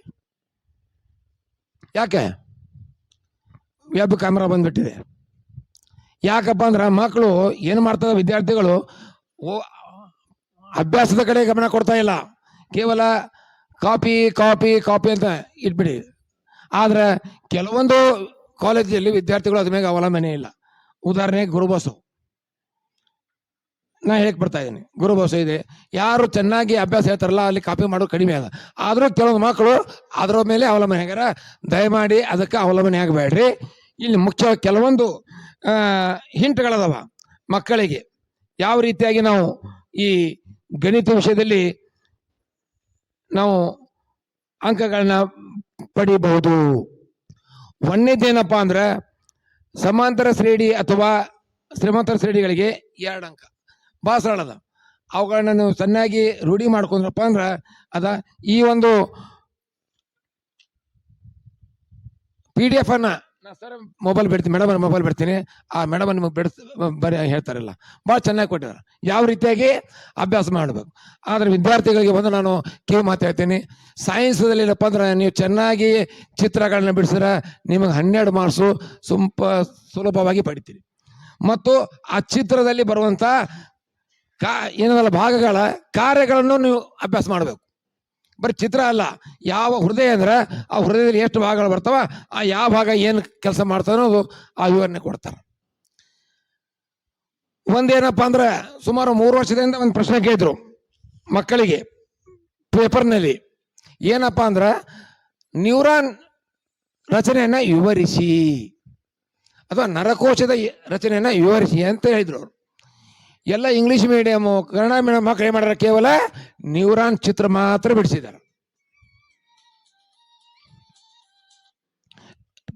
ಯಾಕೆ? ವೆಬ್ ಕ್ಯಾಮ್ರಾ ಬಂದ್ಬಿಟ್ಟಿದೆ. ಯಾಕಪ್ಪ ಅಂದ್ರೆ ಮಕ್ಕಳು ಏನು ಮಾಡ್ತಾರೆ ವಿದ್ಯಾರ್ಥಿಗಳು ಓ ಅಭ್ಯಾಸದ ಕಡೆ ಗಮನ ಕೊಡ್ತಾ ಇಲ್ಲ. ಕೇವಲ ಕಾಪಿ ಕಾಪಿ ಕಾಪಿ ಅಂತ ಇಟ್ಬಿಡಿ. ಆದರೆ ಕೆಲವೊಂದು ಕಾಲೇಜಲ್ಲಿ ವಿದ್ಯಾರ್ಥಿಗಳು ಅದ್ರ ಮೇಲೆ ಅವಲಂಬನೆ ಇಲ್ಲ. ಉದಾಹರಣೆಗೆ ಗುರುಬಸು ನಾ ಹೇಳಕ್ ಬರ್ತಾ ಇದ್ದೀನಿ. ಗುರುಬಸು ಇದೆ. ಯಾರು ಚೆನ್ನಾಗಿ ಅಭ್ಯಾಸ ಹೇಳ್ತಾರಲ್ಲ, ಅಲ್ಲಿ ಕಾಪಿ ಮಾಡೋದು ಕಡಿಮೆ ಅದ. ಆದರೂ ಕೆಲವೊಂದು ಮಕ್ಕಳು ಅದರ ಮೇಲೆ ಅವಲಂಬನೆ ಆಗ್ಯಾರ ದಯಮಾಡಿ ಅದಕ್ಕೆ ಅವಲಂಬನೆ ಆಗಬೇಡ್ರಿ. ಇಲ್ಲಿ ಮುಖ್ಯ ಕೆಲವೊಂದು ಹಿಂಟ್ಗಳದಾವ ಮಕ್ಕಳಿಗೆ. ಯಾವ ರೀತಿಯಾಗಿ ನಾವು ಈ ಗಣಿತ ವಿಷಯದಲ್ಲಿ ನಾವು ಅಂಕಗಳನ್ನ ಪಡಿಬಹುದು? ಒಂದನೇದೇನಪ್ಪ ಅಂದ್ರೆ ಸಮಾಂತರ ಶ್ರೇಣಿ ಅಥವಾ ಶ್ರೀಮಂತರ ಶ್ರೇಣಿಗಳಿಗೆ ಎರಡು ಅಂಕ. ಭಾಳ ಸರಳದ ಅವುಗಳನ್ನ ನೀವು ಚೆನ್ನಾಗಿ ರೂಢಿ ಮಾಡ್ಕೊಂಡ್ರಪ್ಪ ಅಂದ್ರೆ ಅದ ಈ ಒಂದು ಪಿ ಡಿ ಎಫ್ ಅನ್ನ ಸರ್ ಮೊಬೈಲ್ ಬಿಡ್ತೀನಿ ಮೇಡಮ್ ಮೊಬೈಲ್ ಬಿಡ್ತೀನಿ. ಆ ಮೇಡಮ್ ನಿಮಗೆ ಬಿಡ್ಸ್, ಬರೀ ಹೇಳ್ತಾರಲ್ಲ. ಭಾಳ ಚೆನ್ನಾಗಿ ಕೊಟ್ಟಿದ್ದಾರೆ ಯಾವ ರೀತಿಯಾಗಿ? ಅಭ್ಯಾಸ ಮಾಡಬೇಕು. ಆದರೆ ವಿದ್ಯಾರ್ಥಿಗಳಿಗೆ ಬಂದು ನಾನು ಕಿವಿ ಮಾತಾಡ್ತೀನಿ ಸೈನ್ಸ್ದಲ್ಲಿ ಏನಪ್ಪ ಅಂದ್ರೆ ನೀವು ಚೆನ್ನಾಗಿ ಚಿತ್ರಗಳನ್ನ ಬಿಡಿಸಿದ್ರೆ ನಿಮಗೆ ಹನ್ನೆರಡು ಮಾರ್ಕ್ಸು ಸುಂಪ, ಸುಲಭವಾಗಿ ಪಡಿತೀರಿ. ಮತ್ತು ಆ ಚಿತ್ರದಲ್ಲಿ ಬರುವಂಥ ಕಾ, ಏನದಲ್ಲ ಭಾಗಗಳ ಕಾರ್ಯಗಳನ್ನು ನೀವು ಅಭ್ಯಾಸ ಮಾಡಬೇಕು. ಬರೀ ಚಿತ್ರ ಅಲ್ಲ, ಯಾವ ಹೃದಯ ಅಂದ್ರೆ ಆ ಹೃದಯದಲ್ಲಿ ಎಷ್ಟು ಭಾಗಗಳು ಬರ್ತಾವ ಆ ಯಾವ ಭಾಗ ಏನು ಕೆಲಸ ಮಾಡ್ತಾವ ಅನ್ನೋದು ಆ ವಿವರಣೆ ಕೊಡ್ತಾರೆ. ಒಂದೇನಪ್ಪ ಅಂದ್ರೆ ಸುಮಾರು ಮೂರು ವರ್ಷದಿಂದ ಒಂದು ಪ್ರಶ್ನೆ ಕೇಳಿದ್ರು ಮಕ್ಕಳಿಗೆ ಪೇಪರ್ನಲ್ಲಿ. ಏನಪ್ಪ ಅಂದ್ರೆ ನ್ಯೂರಾನ್ ರಚನೆಯನ್ನ ವಿವರಿಸಿ, ಅಥವಾ ನರಕೋಶದ ರಚನೆಯನ್ನು ರಚನೆಯನ್ನ ವಿವರಿಸಿ ಅಂತ ಹೇಳಿದ್ರು ಅವರು. ಎಲ್ಲ ಇಂಗ್ಲಿಷ್ ಮೀಡಿಯಮು ಕನ್ನಡ ಮೀಡಿಯಂ ಮಕ್ಕಳು ಏನು ಮಾಡ್ಯಾರ ಕೇವಲ ನ್ಯೂರಾನ್ ಚಿತ್ರ ಮಾತ್ರ ಬಿಡಿಸಿದ್ದಾರೆ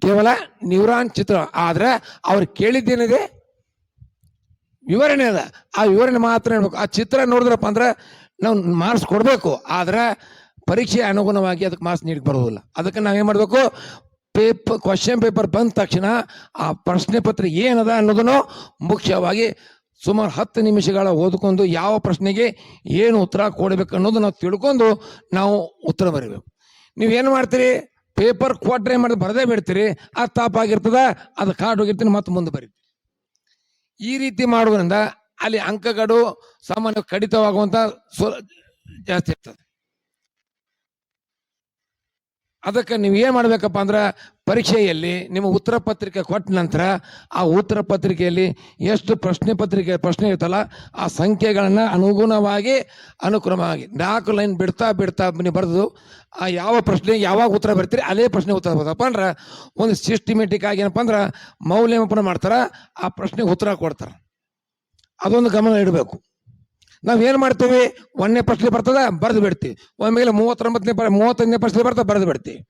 ಕೇವಲ ನ್ಯೂರಾನ್ ಚಿತ್ರ, ಆದ್ರೆ ಅವ್ರು ಕೇಳಿದ್ದೇನಿದೆ? ವಿವರಣೆ ಅದ. ಆ ವಿವರಣೆ ಮಾತ್ರ ಹೇಳ್ಬೇಕು. ಆ ಚಿತ್ರ ನೋಡಿದ್ರಪ್ಪ ಅಂದ್ರೆ ನಾವು ಮಾರ್ಕ್ಸ್ ಕೊಡಬೇಕು, ಆದ್ರೆ ಪರೀಕ್ಷೆ ಅನುಗುಣವಾಗಿ ಅದಕ್ಕೆ ಮಾರ್ಕ್ಸ್ ನೀಡಕ್ಕೆ ಬರೋದಿಲ್ಲ. ಅದಕ್ಕೆ ನಾವೇನು ಮಾಡಬೇಕು? ಪೇಪರ್ ಕ್ವಶನ್ ಪೇಪರ್ ಬಂದ ತಕ್ಷಣ ಆ ಪ್ರಶ್ನೆ ಪತ್ರ ಏನದ ಅನ್ನೋದನ್ನು ಮುಖ್ಯವಾಗಿ ಸುಮಾರು ಹತ್ತು ನಿಮಿಷಗಳ ಓದ್ಕೊಂಡು ಯಾವ ಪ್ರಶ್ನೆಗೆ ಏನು ಉತ್ತರ ಕೊಡಬೇಕು ಅನ್ನೋದು ನಾವು ತಿಳ್ಕೊಂಡು ನಾವು ಉತ್ತರ ಬರೀಬೇಕು. ನೀವೇನು ಮಾಡ್ತೀರಿ? ಪೇಪರ್ ಕ್ವಾಟ್ರೆ ಮಾಡಿ ಬರದೇ ಬಿಡ್ತೀರಿ. ಅದು ತಾಪಾಗಿರ್ತದ ಅದು ಕಾರ್ಡ್ ಹೋಗಿರ್ತೀನಿ, ಮತ್ತೆ ಮುಂದೆ ಬರೀತೀರಿ ಈ ರೀತಿ ಮಾಡೋದ್ರಿಂದ ಅಲ್ಲಿ ಅಂಕಗಳು ಸಾಮಾನ್ಯ ಕಡಿತವಾಗುವಂತ ಸು ಜಾಸ್ತಿ ಇರ್ತದೆ ಅದಕ್ಕೆ ನೀವು ಏನು ಮಾಡಬೇಕಪ್ಪ ಅಂದ್ರೆ ಪರೀಕ್ಷೆಯಲ್ಲಿ ನಿಮ್ಮ ಉತ್ತರ ಪತ್ರಿಕೆ ಕೊಟ್ಟ ನಂತರ ಆ ಉತ್ತರ ಪತ್ರಿಕೆಯಲ್ಲಿ ಎಷ್ಟು ಪ್ರಶ್ನೆ ಪತ್ರಿಕೆ ಪ್ರಶ್ನೆ ಇರ್ತಲ್ಲ ಆ ಸಂಖ್ಯೆಗಳನ್ನು ಅನುಗುಣವಾಗಿ, ಅನುಕ್ರಮವಾಗಿ ನಾಲ್ಕು ಲೈನ್ ಬಿಡ್ತಾ ಬಿಡ್ತಾ ನೀವು ಬರೆದು, ಆ ಯಾವ ಪ್ರಶ್ನೆ ಯಾವಾಗ ಉತ್ತರ ಬರ್ತೀರಿ ಅದೇ ಪ್ರಶ್ನೆ ಉತ್ತರ ಬರ್ತಪ್ಪ ಅಂದ್ರೆ ಒಂದು ಸಿಸ್ಟಮೆಟಿಕ್ ಆಗಿ ಏನಪ್ಪ ಅಂದ್ರೆ ಮೌಲ್ಯಮಾಪನ ಮಾಡ್ತಾರೆ, ಆ ಪ್ರಶ್ನೆಗೆ ಉತ್ತರ ಕೊಡ್ತಾರೆ. ಅದೊಂದು ಗಮನ ಇಡಬೇಕು. ನಾವೇನು ಮಾಡ್ತೀವಿ? ಒಂದನೇ ಪ್ರಶ್ನೆ ಬರ್ತದ, ಬರೆದು ಬಿಡ್ತೀವಿ ಒಮ್ಮೆಲೆ ಮೂವತ್ತೊಂಬತ್ತನೇ ಮೂವತ್ತೊಂದನೇ ಪ್ರಶ್ನೆ ಬರ್ತದೆ, ಬರೆದು ಬಿಡ್ತೀವಿ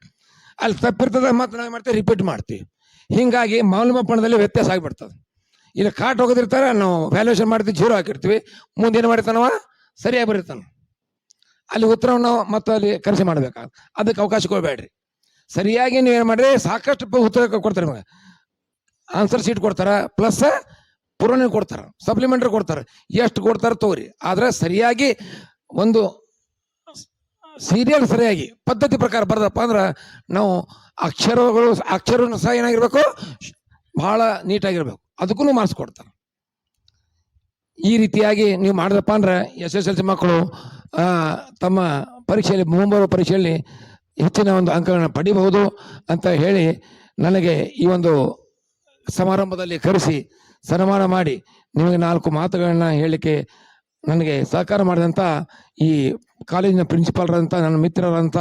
ಅಲ್ಲಿ ತಪ್ಪಿರ್ತದೆ ಮತ್ತೆ ನಾವು ಮಾಡ್ತೀವಿ? ರಿಪೀಟ್ ಮಾಡ್ತೀವಿ. ಹೀಗಾಗಿ ಮೌಲ್ಯಮಾಪನದಲ್ಲಿ ವ್ಯತ್ಯಾಸ ಆಗಿಬಿಡ್ತದೆ. ಇಲ್ಲಿ ಕಾಟ್ ಹೋಗೋದಿರ್ತಾರೆ, ನಾವು ವ್ಯಾಲ್ಯೂಷನ್ ಮಾಡ್ತೀವಿ ಜೀರೋ ಹಾಕಿರ್ತೀವಿ. ಮುಂದೆ ಏನು ಮಾಡಿರ್ತಾನವ? ಸರಿಯಾಗಿ ಬರಿತಾನೆ. ಅಲ್ಲಿ ಉತ್ತರವನ್ನು ನಾವು ಮತ್ತೆ ಅಲ್ಲಿ ಕರೆಸಿ ಮಾಡ್ಬೇಕಾಗ ಅದಕ್ಕೆ ಅವಕಾಶ ಕೊಡಬೇಡ್ರಿ. ಸರಿಯಾಗಿ ನೀವು ಏನು ಮಾಡಿರಿ? ಸಾಕಷ್ಟು ಉತ್ತರ ಕೊಡ್ತಾರೆ ನಿಮಗೆ. ಆನ್ಸರ್ ಶೀಟ್ ಕೊಡ್ತಾರೆ. ಪ್ಲಸ್ ಪೂರ್ಣ ಕೊಡ್ತಾರೆ ಸಪ್ಲಿಮೆಂಟ್ರಿ ಕೊಡ್ತಾರೆ, ಎಷ್ಟು ಕೊಡ್ತಾರೆ ತಗೋರಿ. ಆದ್ರೆ ಸರಿಯಾಗಿ ಒಂದು ಸೀರಿಯಲ್ ಸರಿಯಾಗಿ, ಪದ್ಧತಿ ಪ್ರಕಾರ ಬರೆದಪ್ಪ ಅಂದ್ರೆ ನಾವು ಅಕ್ಷರಗಳು ಅಕ್ಷರ ಸಹ ಏನಾಗಿರ್ಬೇಕು, ಬಹಳ ನೀಟಾಗಿರ್ಬೇಕು. ಅದಕ್ಕೂ ಮಾರ್ಕ್ಸ್ ಕೊಡ್ತಾರೆ. ಈ ರೀತಿಯಾಗಿ ನೀವು ಮಾಡಿದಪ್ಪ ಅಂದ್ರೆ ಎಸ್ ಎಸ್ ಎಲ್ ಸಿ ಮಕ್ಕಳು ತಮ್ಮ ಪರೀಕ್ಷೆಯಲ್ಲಿ, ಮುಂಬರುವ ಪರೀಕ್ಷೆಯಲ್ಲಿ ಹೆಚ್ಚಿನ ಒಂದು ಅಂಕಗಳನ್ನು ಪಡಿಬಹುದು ಅಂತ ಹೇಳಿ ನನಗೆ ಈ ಒಂದು ಸಮಾರಂಭದಲ್ಲಿ ಕರೆಸಿ ಸನ್ಮಾನ ಮಾಡಿ ನಿಮಗೆ ನಾಲ್ಕು ಮಾತುಗಳನ್ನ ಹೇಳಲಿಕ್ಕೆ ನನಗೆ ಸಹಕಾರ ಮಾಡಿದಂಥ ಈ ಕಾಲೇಜಿನ ಪ್ರಿನ್ಸಿಪಾಲ್ರಂಥ ನನ್ನ ಮಿತ್ರರಂಥ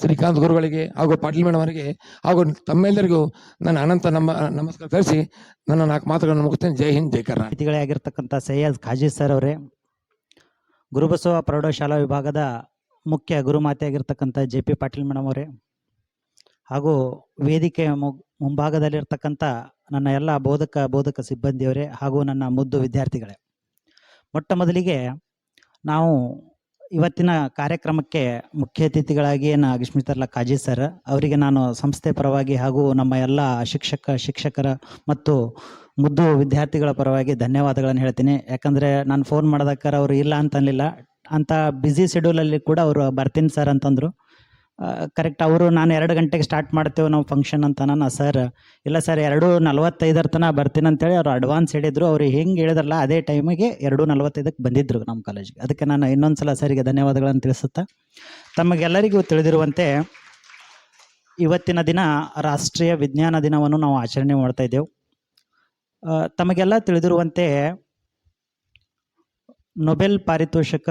ಶ್ರೀಕಾಂತ್ ಗುರುಗಳಿಗೆ ಹಾಗೂ ಪಾಟೀಲ್ ಮೇಡಮ್ ಅವರಿಗೆ ಹಾಗೂ ತಮ್ಮೆಲ್ಲರಿಗೂ ನನ್ನ ಅನಂತ ನಮ್ಮ ನಮಸ್ಕಾರ ತಿಳಿಸಿ ನನ್ನ ನಾಲ್ಕು ಮಾತುಗಳನ್ನು ಮುಗಿಸ್ತೇನೆ. ಜೈ ಹಿಂದ್, ಜೈ ಕರ್ನಾಟಕ. ಆಗಿರ್ತಕ್ಕಂಥ ಸೈಯದ್ ಖಾಜಿ ಸರ್ ಅವರೇ, ಗುರುಬಸವ ಪ್ರೌಢಶಾಲಾ ವಿಭಾಗದ ಮುಖ್ಯ ಗುರುಮಾತೆಯಾಗಿರ್ತಕ್ಕಂಥ ಜೆ ಪಿ ಪಾಟೀಲ್ ಮೇಡಮ್ ಅವರೇ ಹಾಗೂ ವೇದಿಕೆಯ ಮು ಮುಂಭಾಗದಲ್ಲಿರ್ತಕ್ಕಂಥ ನನ್ನ ಎಲ್ಲ ಬೋಧಕ ಬೋಧಕ ಸಿಬ್ಬಂದಿಯವರೇ ಹಾಗೂ ನನ್ನ ಮುದ್ದು ವಿದ್ಯಾರ್ಥಿಗಳೇ. ಮೊಟ್ಟ ಮೊದಲಿಗೆ ನಾವು ಇವತ್ತಿನ ಕಾರ್ಯಕ್ರಮಕ್ಕೆ ಮುಖ್ಯ ಅತಿಥಿಗಳಾಗಿ ಆಗಮಿಸ್ತಾರಲ್ಲ ಕಾಜಿ ಸರ್, ಅವರಿಗೆ ನಾನು ಸಂಸ್ಥೆ ಪರವಾಗಿ ಹಾಗೂ ನಮ್ಮ ಎಲ್ಲ ಶಿಕ್ಷಕ, ಶಿಕ್ಷಕರ ಮತ್ತು ಮುದ್ದು ವಿದ್ಯಾರ್ಥಿಗಳ ಪರವಾಗಿ ಧನ್ಯವಾದಗಳನ್ನು ಹೇಳ್ತೀನಿ. ಯಾಕಂದರೆ ನಾನು ಫೋನ್ ಮಾಡಿದಕ್ಕಾರ ಅವರು ಇಲ್ಲ ಅಂತ ಅನ್ಲಿಲ್ಲ. ಅಂತ ಬ್ಯುಸಿ ಶೆಡ್ಯೂಲಲ್ಲಿ ಕೂಡ ಅವರು ಬರ್ತೀನಿ ಸರ್ ಅಂತಂದರು. ಕರೆಕ್ಟ್ ಅವರು ನಾನು ಎರಡು ಗಂಟೆಗೆ ಸ್ಟಾರ್ಟ್ ಮಾಡ್ತೇವೆ ನಾವು ಫಂಕ್ಷನ್ ಅಂತ ನಾನು ಸರ್ ಇಲ್ಲ ಸರ್ ಎರಡು ನಲವತ್ತೈದರ ತನಕ ಬರ್ತೀನಿ ಅಂತೇಳಿ ಅವ್ರು ಅಡ್ವಾನ್ಸ್ ಹೇಳಿದರು. ಅವರು ಹೆಂಗೆ ಹೇಳಿದ್ರಲ್ಲ ಅದೇ ಟೈಮಿಗೆ ಎರಡು ನಲವತ್ತೈದಕ್ಕೆ ಬಂದಿದ್ದರು ನಮ್ಮ ಕಾಲೇಜಿಗೆ ಅದಕ್ಕೆ ನಾನು ಇನ್ನೊಂದು ಸಲ ಸರಿಗೆ ಧನ್ಯವಾದಗಳನ್ನು ತಿಳಿಸುತ್ತಾ. ತಮಗೆಲ್ಲರಿಗೂ ತಿಳಿದಿರುವಂತೆ ಇವತ್ತಿನ ದಿನ ರಾಷ್ಟ್ರೀಯ ವಿಜ್ಞಾನ ದಿನವನ್ನು ನಾವು ಆಚರಣೆ ಮಾಡ್ತಾ ಇದ್ದೆವು. ತಮಗೆಲ್ಲ ತಿಳಿದಿರುವಂತೆ ನೊಬೆಲ್ ಪಾರಿತೋಷಕ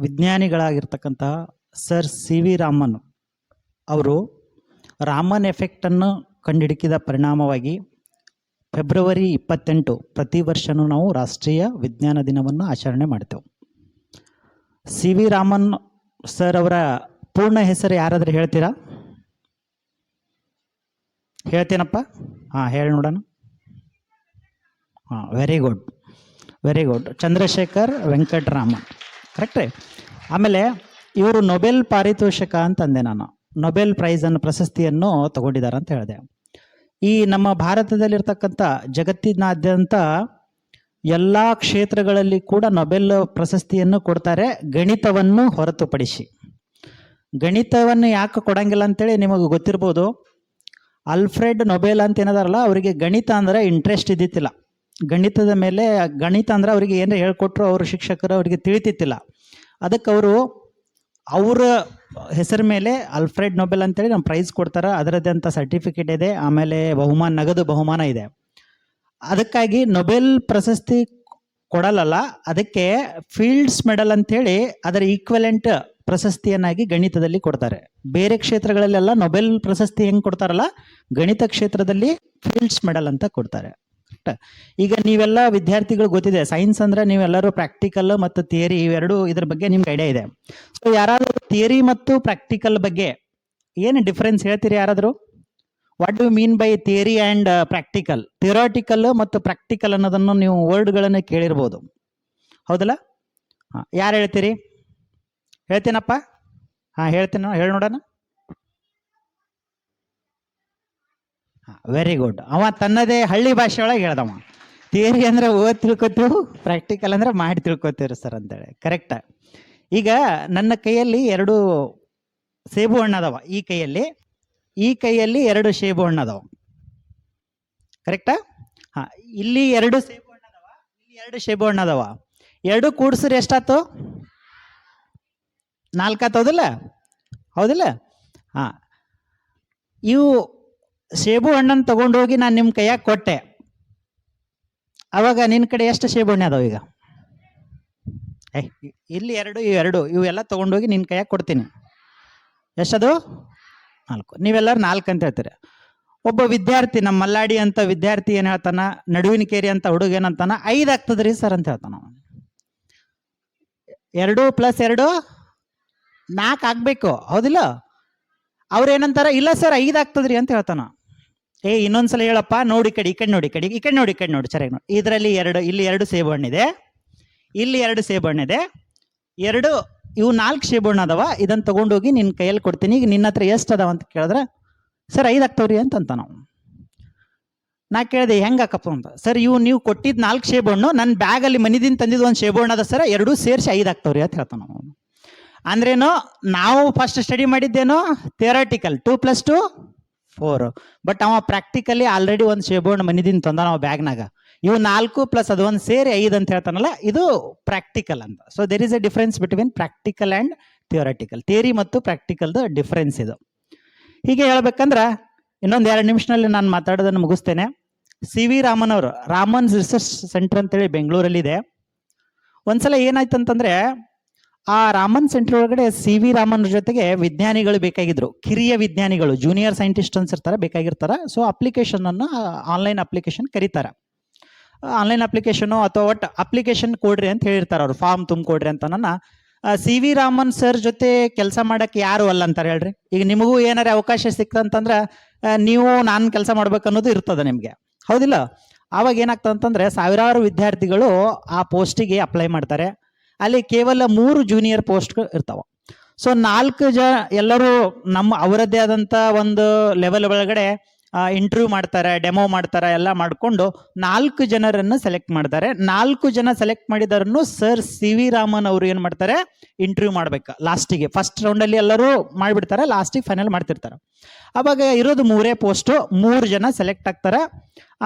ವಿಜ್ಞಾನಿಗಳಾಗಿರ್ತಕ್ಕಂತಹ ಸರ್ ಸಿ ವಿ ರಾಮನ್ ಅವರು ರಾಮನ್ ಎಫೆಕ್ಟನ್ನು ಕಂಡುಹಿಡಿಕಿದ ಪರಿಣಾಮವಾಗಿ ಫೆಬ್ರವರಿ ಇಪ್ಪತ್ತೆಂಟು ಪ್ರತಿ ವರ್ಷವೂ ನಾವು ರಾಷ್ಟ್ರೀಯ ವಿಜ್ಞಾನ ದಿನವನ್ನು ಆಚರಣೆ ಮಾಡ್ತೇವೆ. ಸಿ ವಿ ರಾಮನ್ ಸರ್ ಅವರ ಪೂರ್ಣ ಹೆಸರು ಯಾರಾದರೂ ಹೇಳ್ತೀರಾ? ಹೇಳ್ತೇನಪ್ಪ? ಹಾಂ, ಹೇಳಿ ನೋಡೋಣ. ಹಾಂ very good very good Chandrashekhar Venkataraman ಕರೆಕ್ಟ್ರಿ ಆಮೇಲೆ ಇವರು ನೊಬೆಲ್ ಪಾರಿತೋಷಕ ಅಂತಂದೆ ನಾನು. ನೊಬೆಲ್ ಪ್ರೈಸ್ ಅನ್ನು, ಪ್ರಶಸ್ತಿಯನ್ನು ತಗೊಂಡಿದ್ದಾರೆ ಅಂತ ಹೇಳಿದೆ. ಈ ನಮ್ಮ ಭಾರತದಲ್ಲಿರ್ತಕ್ಕಂಥ ಜಗತ್ತಿನಾದ್ಯಂತ ಎಲ್ಲ ಕ್ಷೇತ್ರಗಳಲ್ಲಿ ಕೂಡ ನೊಬೆಲ್ ಪ್ರಶಸ್ತಿಯನ್ನು ಕೊಡ್ತಾರೆ. ಗಣಿತವನ್ನು ಹೊರತುಪಡಿಸಿ. ಗಣಿತವನ್ನು ಯಾಕೆ ಕೊಡಂಗಿಲ್ಲ ಅಂತೇಳಿ ನಿಮಗೆ ಗೊತ್ತಿರ್ಬೋದು. ಅಲ್ಫ್ರೆಡ್ ನೊಬೆಲ್ ಅಂತ ಏನದಾರಲ್ಲ, ಅವರಿಗೆ ಗಣಿತ ಅಂದರೆ ಇಂಟ್ರೆಸ್ಟ್ ಇದ್ದಿತ್ತಿಲ್ಲ. ಗಣಿತದ ಮೇಲೆ, ಗಣಿತ ಅಂದ್ರೆ ಅವರಿಗೆ ಏನೇ ಹೇಳ್ಕೊಟ್ರು ಅವರು ಶಿಕ್ಷಕರು ಅವರಿಗೆ ತಿಳಿತಿತ್ತಿಲ್ಲ. ಅದಕ್ಕೆ ಅವರು ಅವರ ಹೆಸರ ಮೇಲೆ ಅಲ್ಫ್ರೆಡ್ ನೊಬೆಲ್ ಅಂತೇಳಿ ನಮ್ಮ ಪ್ರೈಸ್ ಕೊಡ್ತಾರೆ. ಅದರದ್ದೇ ಅಂತ ಸರ್ಟಿಫಿಕೇಟ್ ಇದೆ. ಆಮೇಲೆ ಬಹುಮಾನ, ನಗದು ಬಹುಮಾನ ಇದೆ. ಅದಕ್ಕಾಗಿ ನೊಬೆಲ್ ಪ್ರಶಸ್ತಿ ಕೊಡಲಲ್ಲ ಅದಕ್ಕೆ ಫೀಲ್ಡ್ಸ್ ಮೆಡಲ್ ಅಂತೇಳಿ ಅದರ ಈಕ್ವಲೆಂಟ್ ಪ್ರಶಸ್ತಿಯನ್ನಾಗಿ ಗಣಿತದಲ್ಲಿ ಕೊಡ್ತಾರೆ. ಬೇರೆ ಕ್ಷೇತ್ರಗಳಲ್ಲೆಲ್ಲ ನೊಬೆಲ್ ಪ್ರಶಸ್ತಿ ಹೆಂಗೆ ಕೊಡ್ತಾರಲ್ಲ, ಗಣಿತ ಕ್ಷೇತ್ರದಲ್ಲಿ ಫೀಲ್ಡ್ಸ್ ಮೆಡಲ್ ಅಂತ ಕೊಡ್ತಾರೆ. ಕರೆಕ್ಟ್. ಈಗ ನೀವೆಲ್ಲ ವಿದ್ಯಾರ್ಥಿಗಳು ಗೊತ್ತಿದೆ ಸೈನ್ಸ್ ಅಂದ್ರೆ ನೀವೆಲ್ಲರೂ ಪ್ರಾಕ್ಟಿಕಲ್ ಮತ್ತು ಥಿಯರಿ ಇವೆರಡು ಇದ್ರ ಬಗ್ಗೆ ನಿಮ್ಗೆ ಐಡಿಯಾ ಇದೆ. ಸೊ ಯಾರಾದರೂ ಥಿಯರಿ ಮತ್ತು ಪ್ರಾಕ್ಟಿಕಲ್ ಬಗ್ಗೆ ಏನು ಡಿಫ್ರೆನ್ಸ್ ಹೇಳ್ತೀರಿ ಯಾರಾದರೂ? What do mean by theory and practical theoretical ಮತ್ತು ಪ್ರಾಕ್ಟಿಕಲ್ ಅನ್ನೋದನ್ನು ನೀವು ವರ್ಡ್ಗಳನ್ನು ಕೇಳಿರ್ಬೋದು. ಹೌದಲ್ಲ? ಹಾಂ, ಯಾರು ಹೇಳ್ತೀರಿ? ಹೇಳ್ತೀನಪ್ಪ? ಹಾಂ, ಹೇಳ್ತೀನಿ, ಹೇಳಿ ನೋಡೋಣ. ವೆರಿ ಗುಡ್ ಅವ ತನ್ನದೇ ಹಳ್ಳಿ ಭಾಷೆ ಒಳಗೆ ಹೇಳ್ದವ. ಥಿಯರಿ ಅಂದ್ರೆ ಓದ್ ತಿಳ್ಕೊತೀವಿ ಪ್ರಾಕ್ಟಿಕಲ್ ಅಂದ್ರೆ ಮಾಡಿ ತಿಳ್ಕೊತೀರಿ ಸರ್ ಅಂತೇಳಿ. ಕರೆಕ್ಟ ಈಗ ನನ್ನ ಕೈಯಲ್ಲಿ ಎರಡು ಸೇಬು ಹಣ್ಣು ಅದಾವ. ಈ ಕೈಯಲ್ಲಿ ಈ ಕೈಯಲ್ಲಿ ಎರಡು ಸೇಬು ಹಣ್ಣು ಅದಾವ. ಕರೆಕ್ಟಾ ಹಾ, ಇಲ್ಲಿ ಎರಡು ಸೇಬು ಹಣ್ಣು ಅದಾವ, ಇಲ್ಲಿ ಎರಡು ಸೇಬು ಹಣ್ಣು ಅದಾವ. ಎರಡು ಕೂಡಿಸ್ರಿ ಎಷ್ಟಾತು? ನಾಲ್ಕಾತು ಹೌದಿಲ್ಲ? ಹೌದಿಲ್ಲ? ಹಾಂ, ಇವು ಸೇಬು ಹಣ್ಣನ್ನು ತಗೊಂಡೋಗಿ ನಾನು ನಿಮ್ಮ ಕೈಯಾಗ ಕೊಟ್ಟೆ. ಅವಾಗ ನಿನ್ನ ಕಡೆ ಎಷ್ಟು ಸೇಬು ಹಣ್ಣು ಅದಾವ ಈಗ? ಇಲ್ಲಿ ಎರಡು ಎರಡು, ಇವೆಲ್ಲ ತೊಗೊಂಡೋಗಿ ನಿನ್ನ ಕೈಯಾಗ ಕೊಡ್ತೀನಿ. ಎಷ್ಟದು? ನಾಲ್ಕು. ನೀವೆಲ್ಲರೂ ನಾಲ್ಕು ಅಂತ ಹೇಳ್ತೀರಿ. ಒಬ್ಬ ವಿದ್ಯಾರ್ಥಿ ನಮ್ಮ ಮಲ್ಲಾಡಿ ಅಂತ ವಿದ್ಯಾರ್ಥಿ ಏನು ಹೇಳ್ತಾನ, ನಡುವಿನ ಕೇರಿ ಅಂತ ಹುಡುಗ ಏನಂತಾನ ಐದು ಆಗ್ತದ್ರಿ ಸರ್ ಅಂತ ಹೇಳ್ತಾನ. ಎರಡು ಪ್ಲಸ್ ಎರಡು? ನಾಲ್ಕು ಆಗಬೇಕು. ಹೌದಿಲ್ಲ? ಅವ್ರು ಏನಂತಾರ, ಇಲ್ಲ ಸರ್, ಐದು ಆಗ್ತದ್ರಿ ಅಂತ ಹೇಳ್ತಾನ. ಏ, ಇನ್ನೊಂದ್ಸಲ ಹೇಳಪ್ಪ, ನೋಡಿ ಕಡೆ, ಈ ಕಡೆ ನೋಡಿ ಕಡೆ, ಈ ಕಡೆ ನೋಡಿ ಕಡೆ ನೋಡಿ ಸರಿಯಾಗಿ ನೋಡಿ. ಇದರಲ್ಲಿ ಎರಡು, ಇಲ್ಲಿ ಎರಡು ಸೇಬು ಹಣ್ಣಿದೆ ಇಲ್ಲಿ ಎರಡು ಸೇಬು ಹಣ್ಣಿದೆ ಎರಡು, ಇವು ನಾಲ್ಕು ಸೇಬು ಹಣ್ಣು ಅದಾವ. ಇದನ್ನು ತಗೊಂಡೋಗಿ ನಿನ್ನ ಕೈಯಲ್ಲಿ ಕೊಡ್ತೀನಿ. ಈಗ ನಿನ್ನ ಹತ್ರ ಎಷ್ಟು ಅದಾವ ಅಂತ ಕೇಳಿದ್ರೆ, ಸರ್, ಐದು ಆಗ್ತಾವ್ರಿ ಅಂತ ನಾವು. ನಾ ಕೇಳಿದೆ, ಹೆಂಗೆ ಅಂತ. ಸರ್, ಇವು ನೀವು ಕೊಟ್ಟಿದ್ದು ನಾಲ್ಕು ಸೇಬು ಹಣ್ಣು ನನ್ನ ಬ್ಯಾಗಲ್ಲಿ ಮನಿದಿಂದ ತಂದಿದ್ದು ಒಂದು ಸೇಬು ಹಣ್ಣು ಅದ, ಸರ್, ಎರಡೂ ಸೇರಿಸಿ ಐದು ಆಗ್ತಾವ್ರಿ ಅಂತ ಹೇಳ್ತಾನ ನಾವು ಅಂದ್ರೇನು, ನಾವು first study ಮಾಡಿದ್ದೇನೋ theoretical two plus two four but ಅವ ಪ್ರಾಕ್ಟಿಕಲಿ ಆಲ್ರೆಡಿ ಒಂದು ಮನಿದಿನ್ ಮನಿದಿಂದ ತಂದ ನಾವು ಬ್ಯಾಗ್ನಾಗ ಇವು ನಾಲ್ಕು ಪ್ಲಸ್ ಅದು ಒಂದು ಸೇರಿ ಐದು ಅಂತ ಹೇಳ್ತಾನಲ್ಲ, ಇದು ಪ್ರಾಕ್ಟಿಕಲ್ ಅಂತ. So there is a difference between practical and theoretical theory ಮತ್ತು ಪ್ರಾಕ್ಟಿಕಲ್ದು ಡಿಫ್ರೆನ್ಸ್ ಇದು. ಹೀಗೆ ಹೇಳ್ಬೇಕಂದ್ರೆ, ಇನ್ನೊಂದು ಎರಡು ನಿಮಿಷನಲ್ಲಿ ನಾನು ಮಾತಾಡೋದನ್ನು ಮುಗಿಸ್ತೇನೆ. ಸಿ ವಿ ರಾಮನ್ ಅವರು ರಾಮನ್ ರಿಸರ್ಚ್ ಸೆಂಟರ್ ಅಂತೇಳಿ ಬೆಂಗಳೂರಲ್ಲಿದೆ. ಒಂದ್ಸಲ ಏನಾಯ್ತು ಅಂತಂದ್ರೆ ಆ ರಾಮನ್ ಸೆಂಟರ್ ಒಳಗಡೆ ಸಿ ವಿ ರಾಮನ್ ಜೊತೆಗೆ ವಿಜ್ಞಾನಿಗಳು ಬೇಕಾಗಿದ್ರು. ಕಿರಿಯ ವಿಜ್ಞಾನಿಗಳು ಜೂನಿಯರ್ ಸೈಂಟಿಸ್ಟ್ ಅನ್ಸಿರ್ತಾರೆ ಬೇಕಾಗಿರ್ತಾರೆ. ಸೊ ಅಪ್ಲಿಕೇಶನ್ ಅನ್ನು ಆನ್ಲೈನ್ ಅಪ್ಲಿಕೇಶನ್ ಕರೀತಾರೆ. ಆನ್ಲೈನ್ ಅಪ್ಲಿಕೇಶನು ಅಥವಾ ಒಟ್ಟು ಅಪ್ಲಿಕೇಶನ್ ಕೊಡ್ರಿ ಅಂತ ಹೇಳಿರ್ತಾರೆ ಅವ್ರು ಫಾರ್ಮ್ ತುಂಬಿಕೊಡ್ರಿ ಅಂತ ನನ್ನ ಸಿ ವಿ ರಾಮನ್ ಸರ್ ಜೊತೆ ಕೆಲಸ ಮಾಡಕ್ಕೆ ಯಾರು ಅಲ್ಲ ಅಂತಾರೆ ಹೇಳ್ರಿ. ಈಗ ನಿಮಗೂ ಏನಾರ ಅವಕಾಶ ಸಿಕ್ತಂತಂದ್ರೆ ನೀವು, ನಾನು ಕೆಲಸ ಮಾಡ್ಬೇಕು ಅನ್ನೋದು ಇರ್ತದೆ ನಿಮಗೆ. ಹೌದಿಲ್ಲ? ಅವಾಗ ಏನಾಗ್ತದಂತಂದ್ರೆ, ಸಾವಿರಾರು ವಿದ್ಯಾರ್ಥಿಗಳು ಆ ಪೋಸ್ಟಿಗೆ ಅಪ್ಲೈ ಮಾಡ್ತಾರೆ. ಅಲ್ಲಿ ಕೇವಲ ಮೂರು ಜೂನಿಯರ್ ಪೋಸ್ಟ್ ಇರ್ತಾವೆ. ಸೊ ನಾಲ್ಕು ಜ ಎಲ್ಲರೂ ನಮ್ಮ ಅವರದ್ದೇ ಆದಂಥ ಒಂದು ಲೆವೆಲ್ ಒಳಗಡೆ ಇಂಟರ್ವ್ಯೂ ಮಾಡ್ತಾರೆ ಡೆಮೋ ಮಾಡ್ತಾರೆ, ಎಲ್ಲ ಮಾಡಿಕೊಂಡು ನಾಲ್ಕು ಜನರನ್ನು ಸೆಲೆಕ್ಟ್ ಮಾಡ್ತಾರೆ. ನಾಲ್ಕು ಜನ ಸೆಲೆಕ್ಟ್ ಮಾಡಿದರನ್ನು ಸರ್ ಸಿ ವಿ ರಾಮನ್ ಅವರು ಏನು ಮಾಡ್ತಾರೆ? ಇಂಟರ್ವ್ಯೂ ಮಾಡ್ಬೇಕು. ಲಾಸ್ಟಿಗೆ ಫಸ್ಟ್ ರೌಂಡಲ್ಲಿ ಎಲ್ಲರೂ ಮಾಡಿಬಿಡ್ತಾರೆ ಲಾಸ್ಟಿಗೆ ಫೈನಲ್ ಮಾಡ್ತಿರ್ತಾರೆ. ಅವಾಗ ಇರೋದು ಮೂರೇ ಪೋಸ್ಟು ಮೂರು ಜನ ಸೆಲೆಕ್ಟ್ ಆಗ್ತಾರೆ.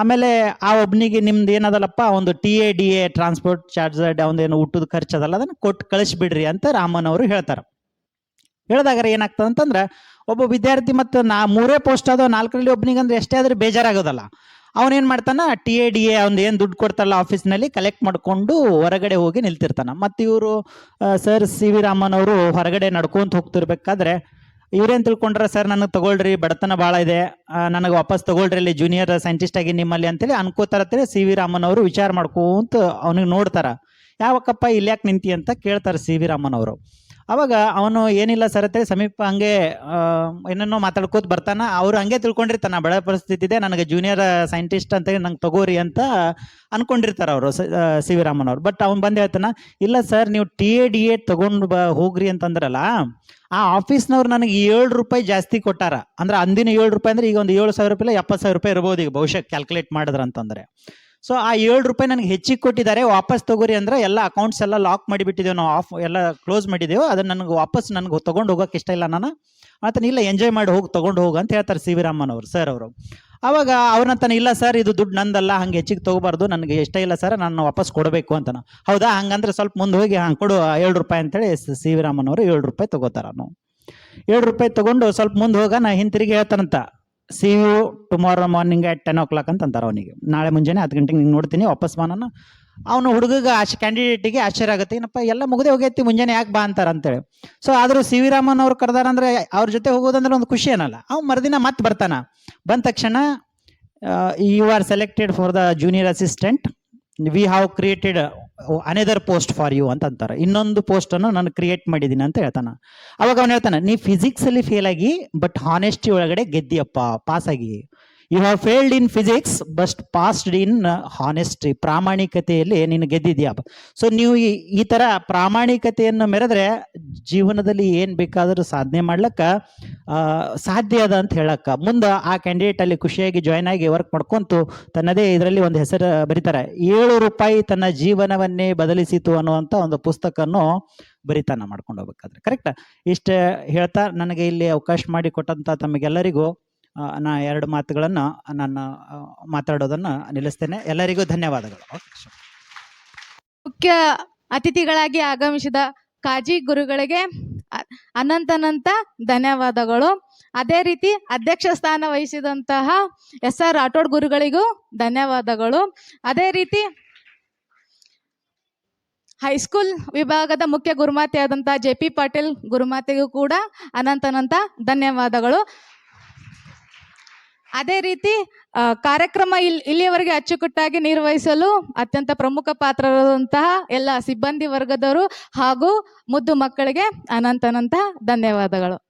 ಆಮೇಲೆ ಆ ಒಬ್ಬನಿಗೆ ನಿಮ್ದು ಏನದಲ್ಲಪ್ಪ, ಒಂದು T A D A transport charge ಅವನೇನು ಊಟದ ಖರ್ಚು ಅದಲ್ಲ, ಅದನ್ನು ಕೊಟ್ಟು ಕಳಿಸ್ಬಿಡ್ರಿ ಅಂತ ರಾಮನ್ ಅವರು ಹೇಳ್ತಾರೆ. ಹೇಳಿದಾಗ ಏನಾಗ್ತದೆ ಅಂತಂದ್ರೆ ಒಬ್ಬ ವಿದ್ಯಾರ್ಥಿ ಮತ್ತು ನಾ ಮೂರೇ ಪೋಸ್ಟ್ ಅದಾವ ನಾಲ್ಕರಲ್ಲಿ ಒಬ್ಬನಿಗೆ ಅಂದ್ರೆ ಎಷ್ಟೇ ಆದ್ರೆ ಬೇಜಾರಾಗೋದಲ್ಲ. ಅವನೇನ್ ಮಾಡ್ತಾನೆ ಟಿ ಎ ಡಿ ಎ ಅವ್ನು ಏನು ದುಡ್ಡು ಕೊಡ್ತಾರಲ್ಲ ಆಫೀಸ್ನಲ್ಲಿ ಕಲೆಕ್ಟ್ ಮಾಡಿಕೊಂಡು ಹೊರಗಡೆ ಹೋಗಿ ನಿಲ್ತಿರ್ತಾನ. ಮತ್ತು ಇವರು ಸರ್ ಸಿ ವಿ ರಾಮನ್ ಅವರು ಹೊರಗಡೆ ನಡ್ಕೊಂತ ಹೋಗ್ತಿರ್ಬೇಕಾದ್ರೆ ಇವ್ರೇನು ತಿಳ್ಕೊಂಡ್ರೆ ಸರ್ ನನಗೆ ತಗೊಳ್ರಿ, ಬಡತನ ಭಾಳ ಇದೆ. ನನಗೆ ವಾಪಸ್ ತಗೊಳ್ರಿ ಅಲ್ಲಿ ಜೂನಿಯರ್ ಸೈಂಟಿಸ್ಟ್ ಆಗಿ ನಿಮ್ಮಲ್ಲಿ ಅಂತೇಳಿ ಅನ್ಕೋತಾರ ಅಂತೇಳಿ ಸಿ ವಿ ರಾಮನ್ ಅವರು ವಿಚಾರ ಮಾಡ್ಕೊಂತ ಅವನಿಗೆ ನೋಡ್ತಾರ. ಯಾವಕ್ಕಪ್ಪ ಇಲ್ಲಿ ಯಾಕೆ ನಿಂತಿ? ಅಂತ ಕೇಳ್ತಾರೆ ಸಿ ವಿ ರಾಮನ್ ಅವರು ಅವಾಗ ಅವನು ಏನಿಲ್ಲ ಸರ್ ಅಂತೇಳಿ ಸಮೀಪ ಹಂಗೆ ಏನನ್ನೋ ಏನೇನೋ ಮಾತಾಡ್ಕೋತ ಬರ್ತಾನ. ಅವ್ರು ಹಂಗೆ ತಿಳ್ಕೊಂಡಿರ್ತಾನೆ ಬಡ ಪರಿಸ್ಥಿತಿ ಇದೆ, ನನಗೆ ಜೂನಿಯರ್ ಸೈಂಟಿಸ್ಟ್ ಅಂತ ನಂಗೆ ತಗೋರಿ ಅಂತ ಅನ್ಕೊಂಡಿರ್ತಾರೆ ಅವರು ಸಿ ವಿ ರಾಮನ್ ಅವ್ರು ಬಟ್ ಅವ್ನು ಬಂದು ಹೇಳ್ತಾನ, ಇಲ್ಲ ಸರ್, ನೀವು ಟಿ ಎ ಡಿ ಎ ತಗೊಂಡು ಬ, ಹೋಗ್ರಿ ಅಂತಂದ್ರಲ್ಲ, ಆ ಆಫೀಸ್ನವ್ರು ನನಗೆ ಏಳು ರೂಪಾಯಿ ಜಾಸ್ತಿ ಕೊಟ್ಟಾರ. ಅಂದ್ರೆ ಅಂದಿನ ಏಳು ರೂಪಾಯಿ ಅಂದ್ರೆ ಈಗ ಒಂದು ಏಳು ಸಾವಿರ ರೂಪಾಯಿ ಎಪ್ಪತ್ತು ಸಾವಿರ ರೂಪಾಯಿ ಇರ್ಬೋದು ಈಗ ಬಹುಶಃ ಕ್ಯಾಲ್ಕುಲೇಟ್ ಮಾಡಿದ್ರ ಅಂತಂದ್ರೆ ಸೊ ಆ ಏಳು ರೂಪಾಯಿ ನನಗೆ ಹೆಚ್ಚಿಗೆ ಕೊಟ್ಟಿದ್ದಾರೆ, ವಾಪಸ್ ತಗೋರಿ ಅಂದ್ರೆ ಎಲ್ಲ ಅಕೌಂಟ್ಸ್ ಎಲ್ಲ ಲಾಕ್ ಮಾಡಿಬಿಟ್ಟಿದ್ದೇವೆ ನಾವು ಆಫ್ ಎಲ್ಲ ಕ್ಲೋಸ್ ಮಾಡಿದ್ದೇವೆ ಅದನ್ನ ನನಗೆ ವಾಪಸ್ ನನಗೆ ತಗೊಂಡು ಹೋಗೋಕೆ ಇಷ್ಟ ಇಲ್ಲ ನಾನು. ಆತನ ಇಲ್ಲ ಎಂಜಾಯ್ ಮಾಡಿ, ಹೋಗಿ, ತಗೊಂಡು ಹೋಗು ಅಂತ ಹೇಳ್ತಾರೆ ಸಿ ವಿ ರಾಮನ್ ಅವರು ಸರ್ ಅವರು. ಅವಾಗ ಅವ್ರನ್ನ ಇಲ್ಲ ಸರ್ ಇದು ದುಡ್ಡು ನಂದಲ್ಲ, ಹಂಗೆ ಹೆಚ್ಚಿಗೆ ತಗೋಬಾರ್ದು, ನನಗೆ ಇಷ್ಟ ಇಲ್ಲ ಸರ್ ನಾನು ವಾಪಸ್ ಕೊಡಬೇಕು ಅಂತ ಹೌದಾ? ಹಂಗಂದ್ರೆ ಸ್ವಲ್ಪ ಮುಂದೆ ಹೋಗಿ ಹಂಗೆ ಕೊಡು ಏಳು ರೂಪಾಯಿ ಅಂತೇಳಿ ಸಿ ವಿ ರಾಮನ್ ಅವರು ಏಳು ರೂಪಾಯಿ ತಗೋತಾರ ನಾವು ಏಳು ರೂಪಾಯಿ ತಗೊಂಡು ಸ್ವಲ್ಪ ಮುಂದೆ ಹೋಗ, ನಾ ಹಿಂತಿರುಗಿ ಹೇಳ್ತಾನಂತ. See you tomorrow morning at ten o'clock ಅಂತ ಅಂತಾರೆ ಅವನಿಗೆ. ನಾಳೆ ಮುಂಜಾನೆ ಹತ್ತು ಗಂಟೆಗೆ ನಿಂಗೆ ನೋಡ್ತೀನಿ ವಾಪಸ್ ಬಾನನ ನಾನು ಅವನು ಹುಡುಗಗೆ ಆಶ್ ಕ್ಯಾಂಡಿಡೇಟಿಗೆ ಆಶ್ಚರ್ಯ ಆಗುತ್ತೆ. ಏನಪ್ಪ, ಎಲ್ಲ ಮುಗದೆ ಹೋಗೈತಿ, ಮುಂಜಾನೆ ಯಾಕೆ ಬಾ ಅಂತಾರೆ ಅಂತೇಳಿ. ಸೊ ಆದರೂ ಸಿ ವಿ ರಾಮನ್ ಅವ್ರು ಕರೆದಾರಂದ್ರೆ ಅವ್ರ ಜೊತೆ ಹೋಗೋದಂದ್ರೆ ಒಂದು ಖುಷಿ ಏನಲ್ಲ. ಅವ್ನು ಮರುದಿನ ಮತ್ತೆ ಬರ್ತಾನ. ಬಂದ ತಕ್ಷಣ you are selected for the junior assistant we have created another post for you ಅಂತ ಅಂತಾರೆ. ಇನ್ನೊಂದು ಪೋಸ್ಟನ್ನು ನಾನು ಕ್ರಿಯೇಟ್ ಮಾಡಿದ್ದೀನಿ ಅಂತ ಹೇಳ್ತಾನೆ. ಅವಾಗ ಅವನು ಹೇಳ್ತಾನೆ, ನೀ ಫಿಸಿಕ್ಸಲ್ಲಿ ಫೇಲ್ ಆಗಿ ಬಟ್ ಹಾನೆಸ್ಟಿ ಒಳಗಡೆ ಗೆದ್ದಿಯಪ್ಪ ಪಾಸ್ ಆಗಿ. You have failed in physics but passed in honesty ಪ್ರಾಮಾಣಿಕತೆಯಲ್ಲಿ ನೀನು ಗೆದ್ದಿದ್ಯಾ? ಸೊ ನೀವು ಈ ಈ ಥರ ಪ್ರಾಮಾಣಿಕತೆಯನ್ನು ಮೆರೆದ್ರೆ ಜೀವನದಲ್ಲಿ ಏನು ಬೇಕಾದರೂ ಸಾಧನೆ ಮಾಡ್ಲಕ್ಕ ಸಾಧ್ಯ ಅದ ಅಂತ ಹೇಳಕ್ಕ. ಮುಂದೆ ಆ ಕ್ಯಾಂಡಿಡೇಟ್ ಅಲ್ಲಿ ಖುಷಿಯಾಗಿ ಜಾಯ್ನ್ ಆಗಿ ವರ್ಕ್ ಮಾಡ್ಕೊಂತು ತನ್ನದೇ ಇದರಲ್ಲಿ ಒಂದು ಹೆಸರು ಬರೀತಾರೆ. ಏಳು ರೂಪಾಯಿ ತನ್ನ ಜೀವನವನ್ನೇ ಬದಲಿಸಿತು ಅನ್ನುವಂಥ ಒಂದು ಪುಸ್ತಕವನ್ನು ಬರಿತಾನ ಮಾಡ್ಕೊಂಡು ಹೋಗ್ಬೇಕಾದ್ರೆ. ಕರೆಕ್ಟ್ ಇಷ್ಟ ಹೇಳ್ತಾ, ನನಗೆ ಇಲ್ಲಿ ಅವಕಾಶ ಮಾಡಿ ಕೊಟ್ಟಂತ ತಮಗೆಲ್ಲರಿಗೂ ನಾ ಎರಡು ಮಾತುಗಳನ್ನು ನಾನು ಮಾತಾಡೋದನ್ನು ನಿಲ್ಲಿಸ್ತೇನೆ. ಎಲ್ಲರಿಗೂ ಧನ್ಯವಾದಗಳು. ಮುಖ್ಯ ಅತಿಥಿಗಳಾಗಿ ಆಗಮಿಸಿದ ಕಾಜಿ ಗುರುಗಳಿಗೆ ಅನಂತನಂತ ಧನ್ಯವಾದಗಳು. ಅದೇ ರೀತಿ ಅಧ್ಯಕ್ಷ ಸ್ಥಾನ ವಹಿಸಿದಂತಹ ಎಸ್ ಆರ್ ರಾಠೋಡ್ ಗುರುಗಳಿಗೂ ಧನ್ಯವಾದಗಳು. ಅದೇ ರೀತಿ ಹೈಸ್ಕೂಲ್ ವಿಭಾಗದ ಮುಖ್ಯ ಗುರುಮಾತೆಯಾದಂತಹ ಜೆ ಪಿ ಪಾಟೀಲ್ ಗುರುಮಾತೆಗೂ ಕೂಡ ಅನಂತನಂತ ಧನ್ಯವಾದಗಳು. ಅದೇ ರೀತಿ ಕಾರ್ಯಕ್ರಮ ಇಲ್, ಇಲ್ಲಿಯವರೆಗೆ ಅಚ್ಚುಕಟ್ಟಾಗಿ ನಿರ್ವಹಿಸಲು ಅತ್ಯಂತ ಪ್ರಮುಖ ಪಾತ್ರರಾದಂತಹ ಎಲ್ಲ ಸಿಬ್ಬಂದಿ ವರ್ಗದವರು ಹಾಗೂ ಮುದ್ದು ಮಕ್ಕಳಿಗೆ ಅನಂತನಂತ ಧನ್ಯವಾದಗಳು.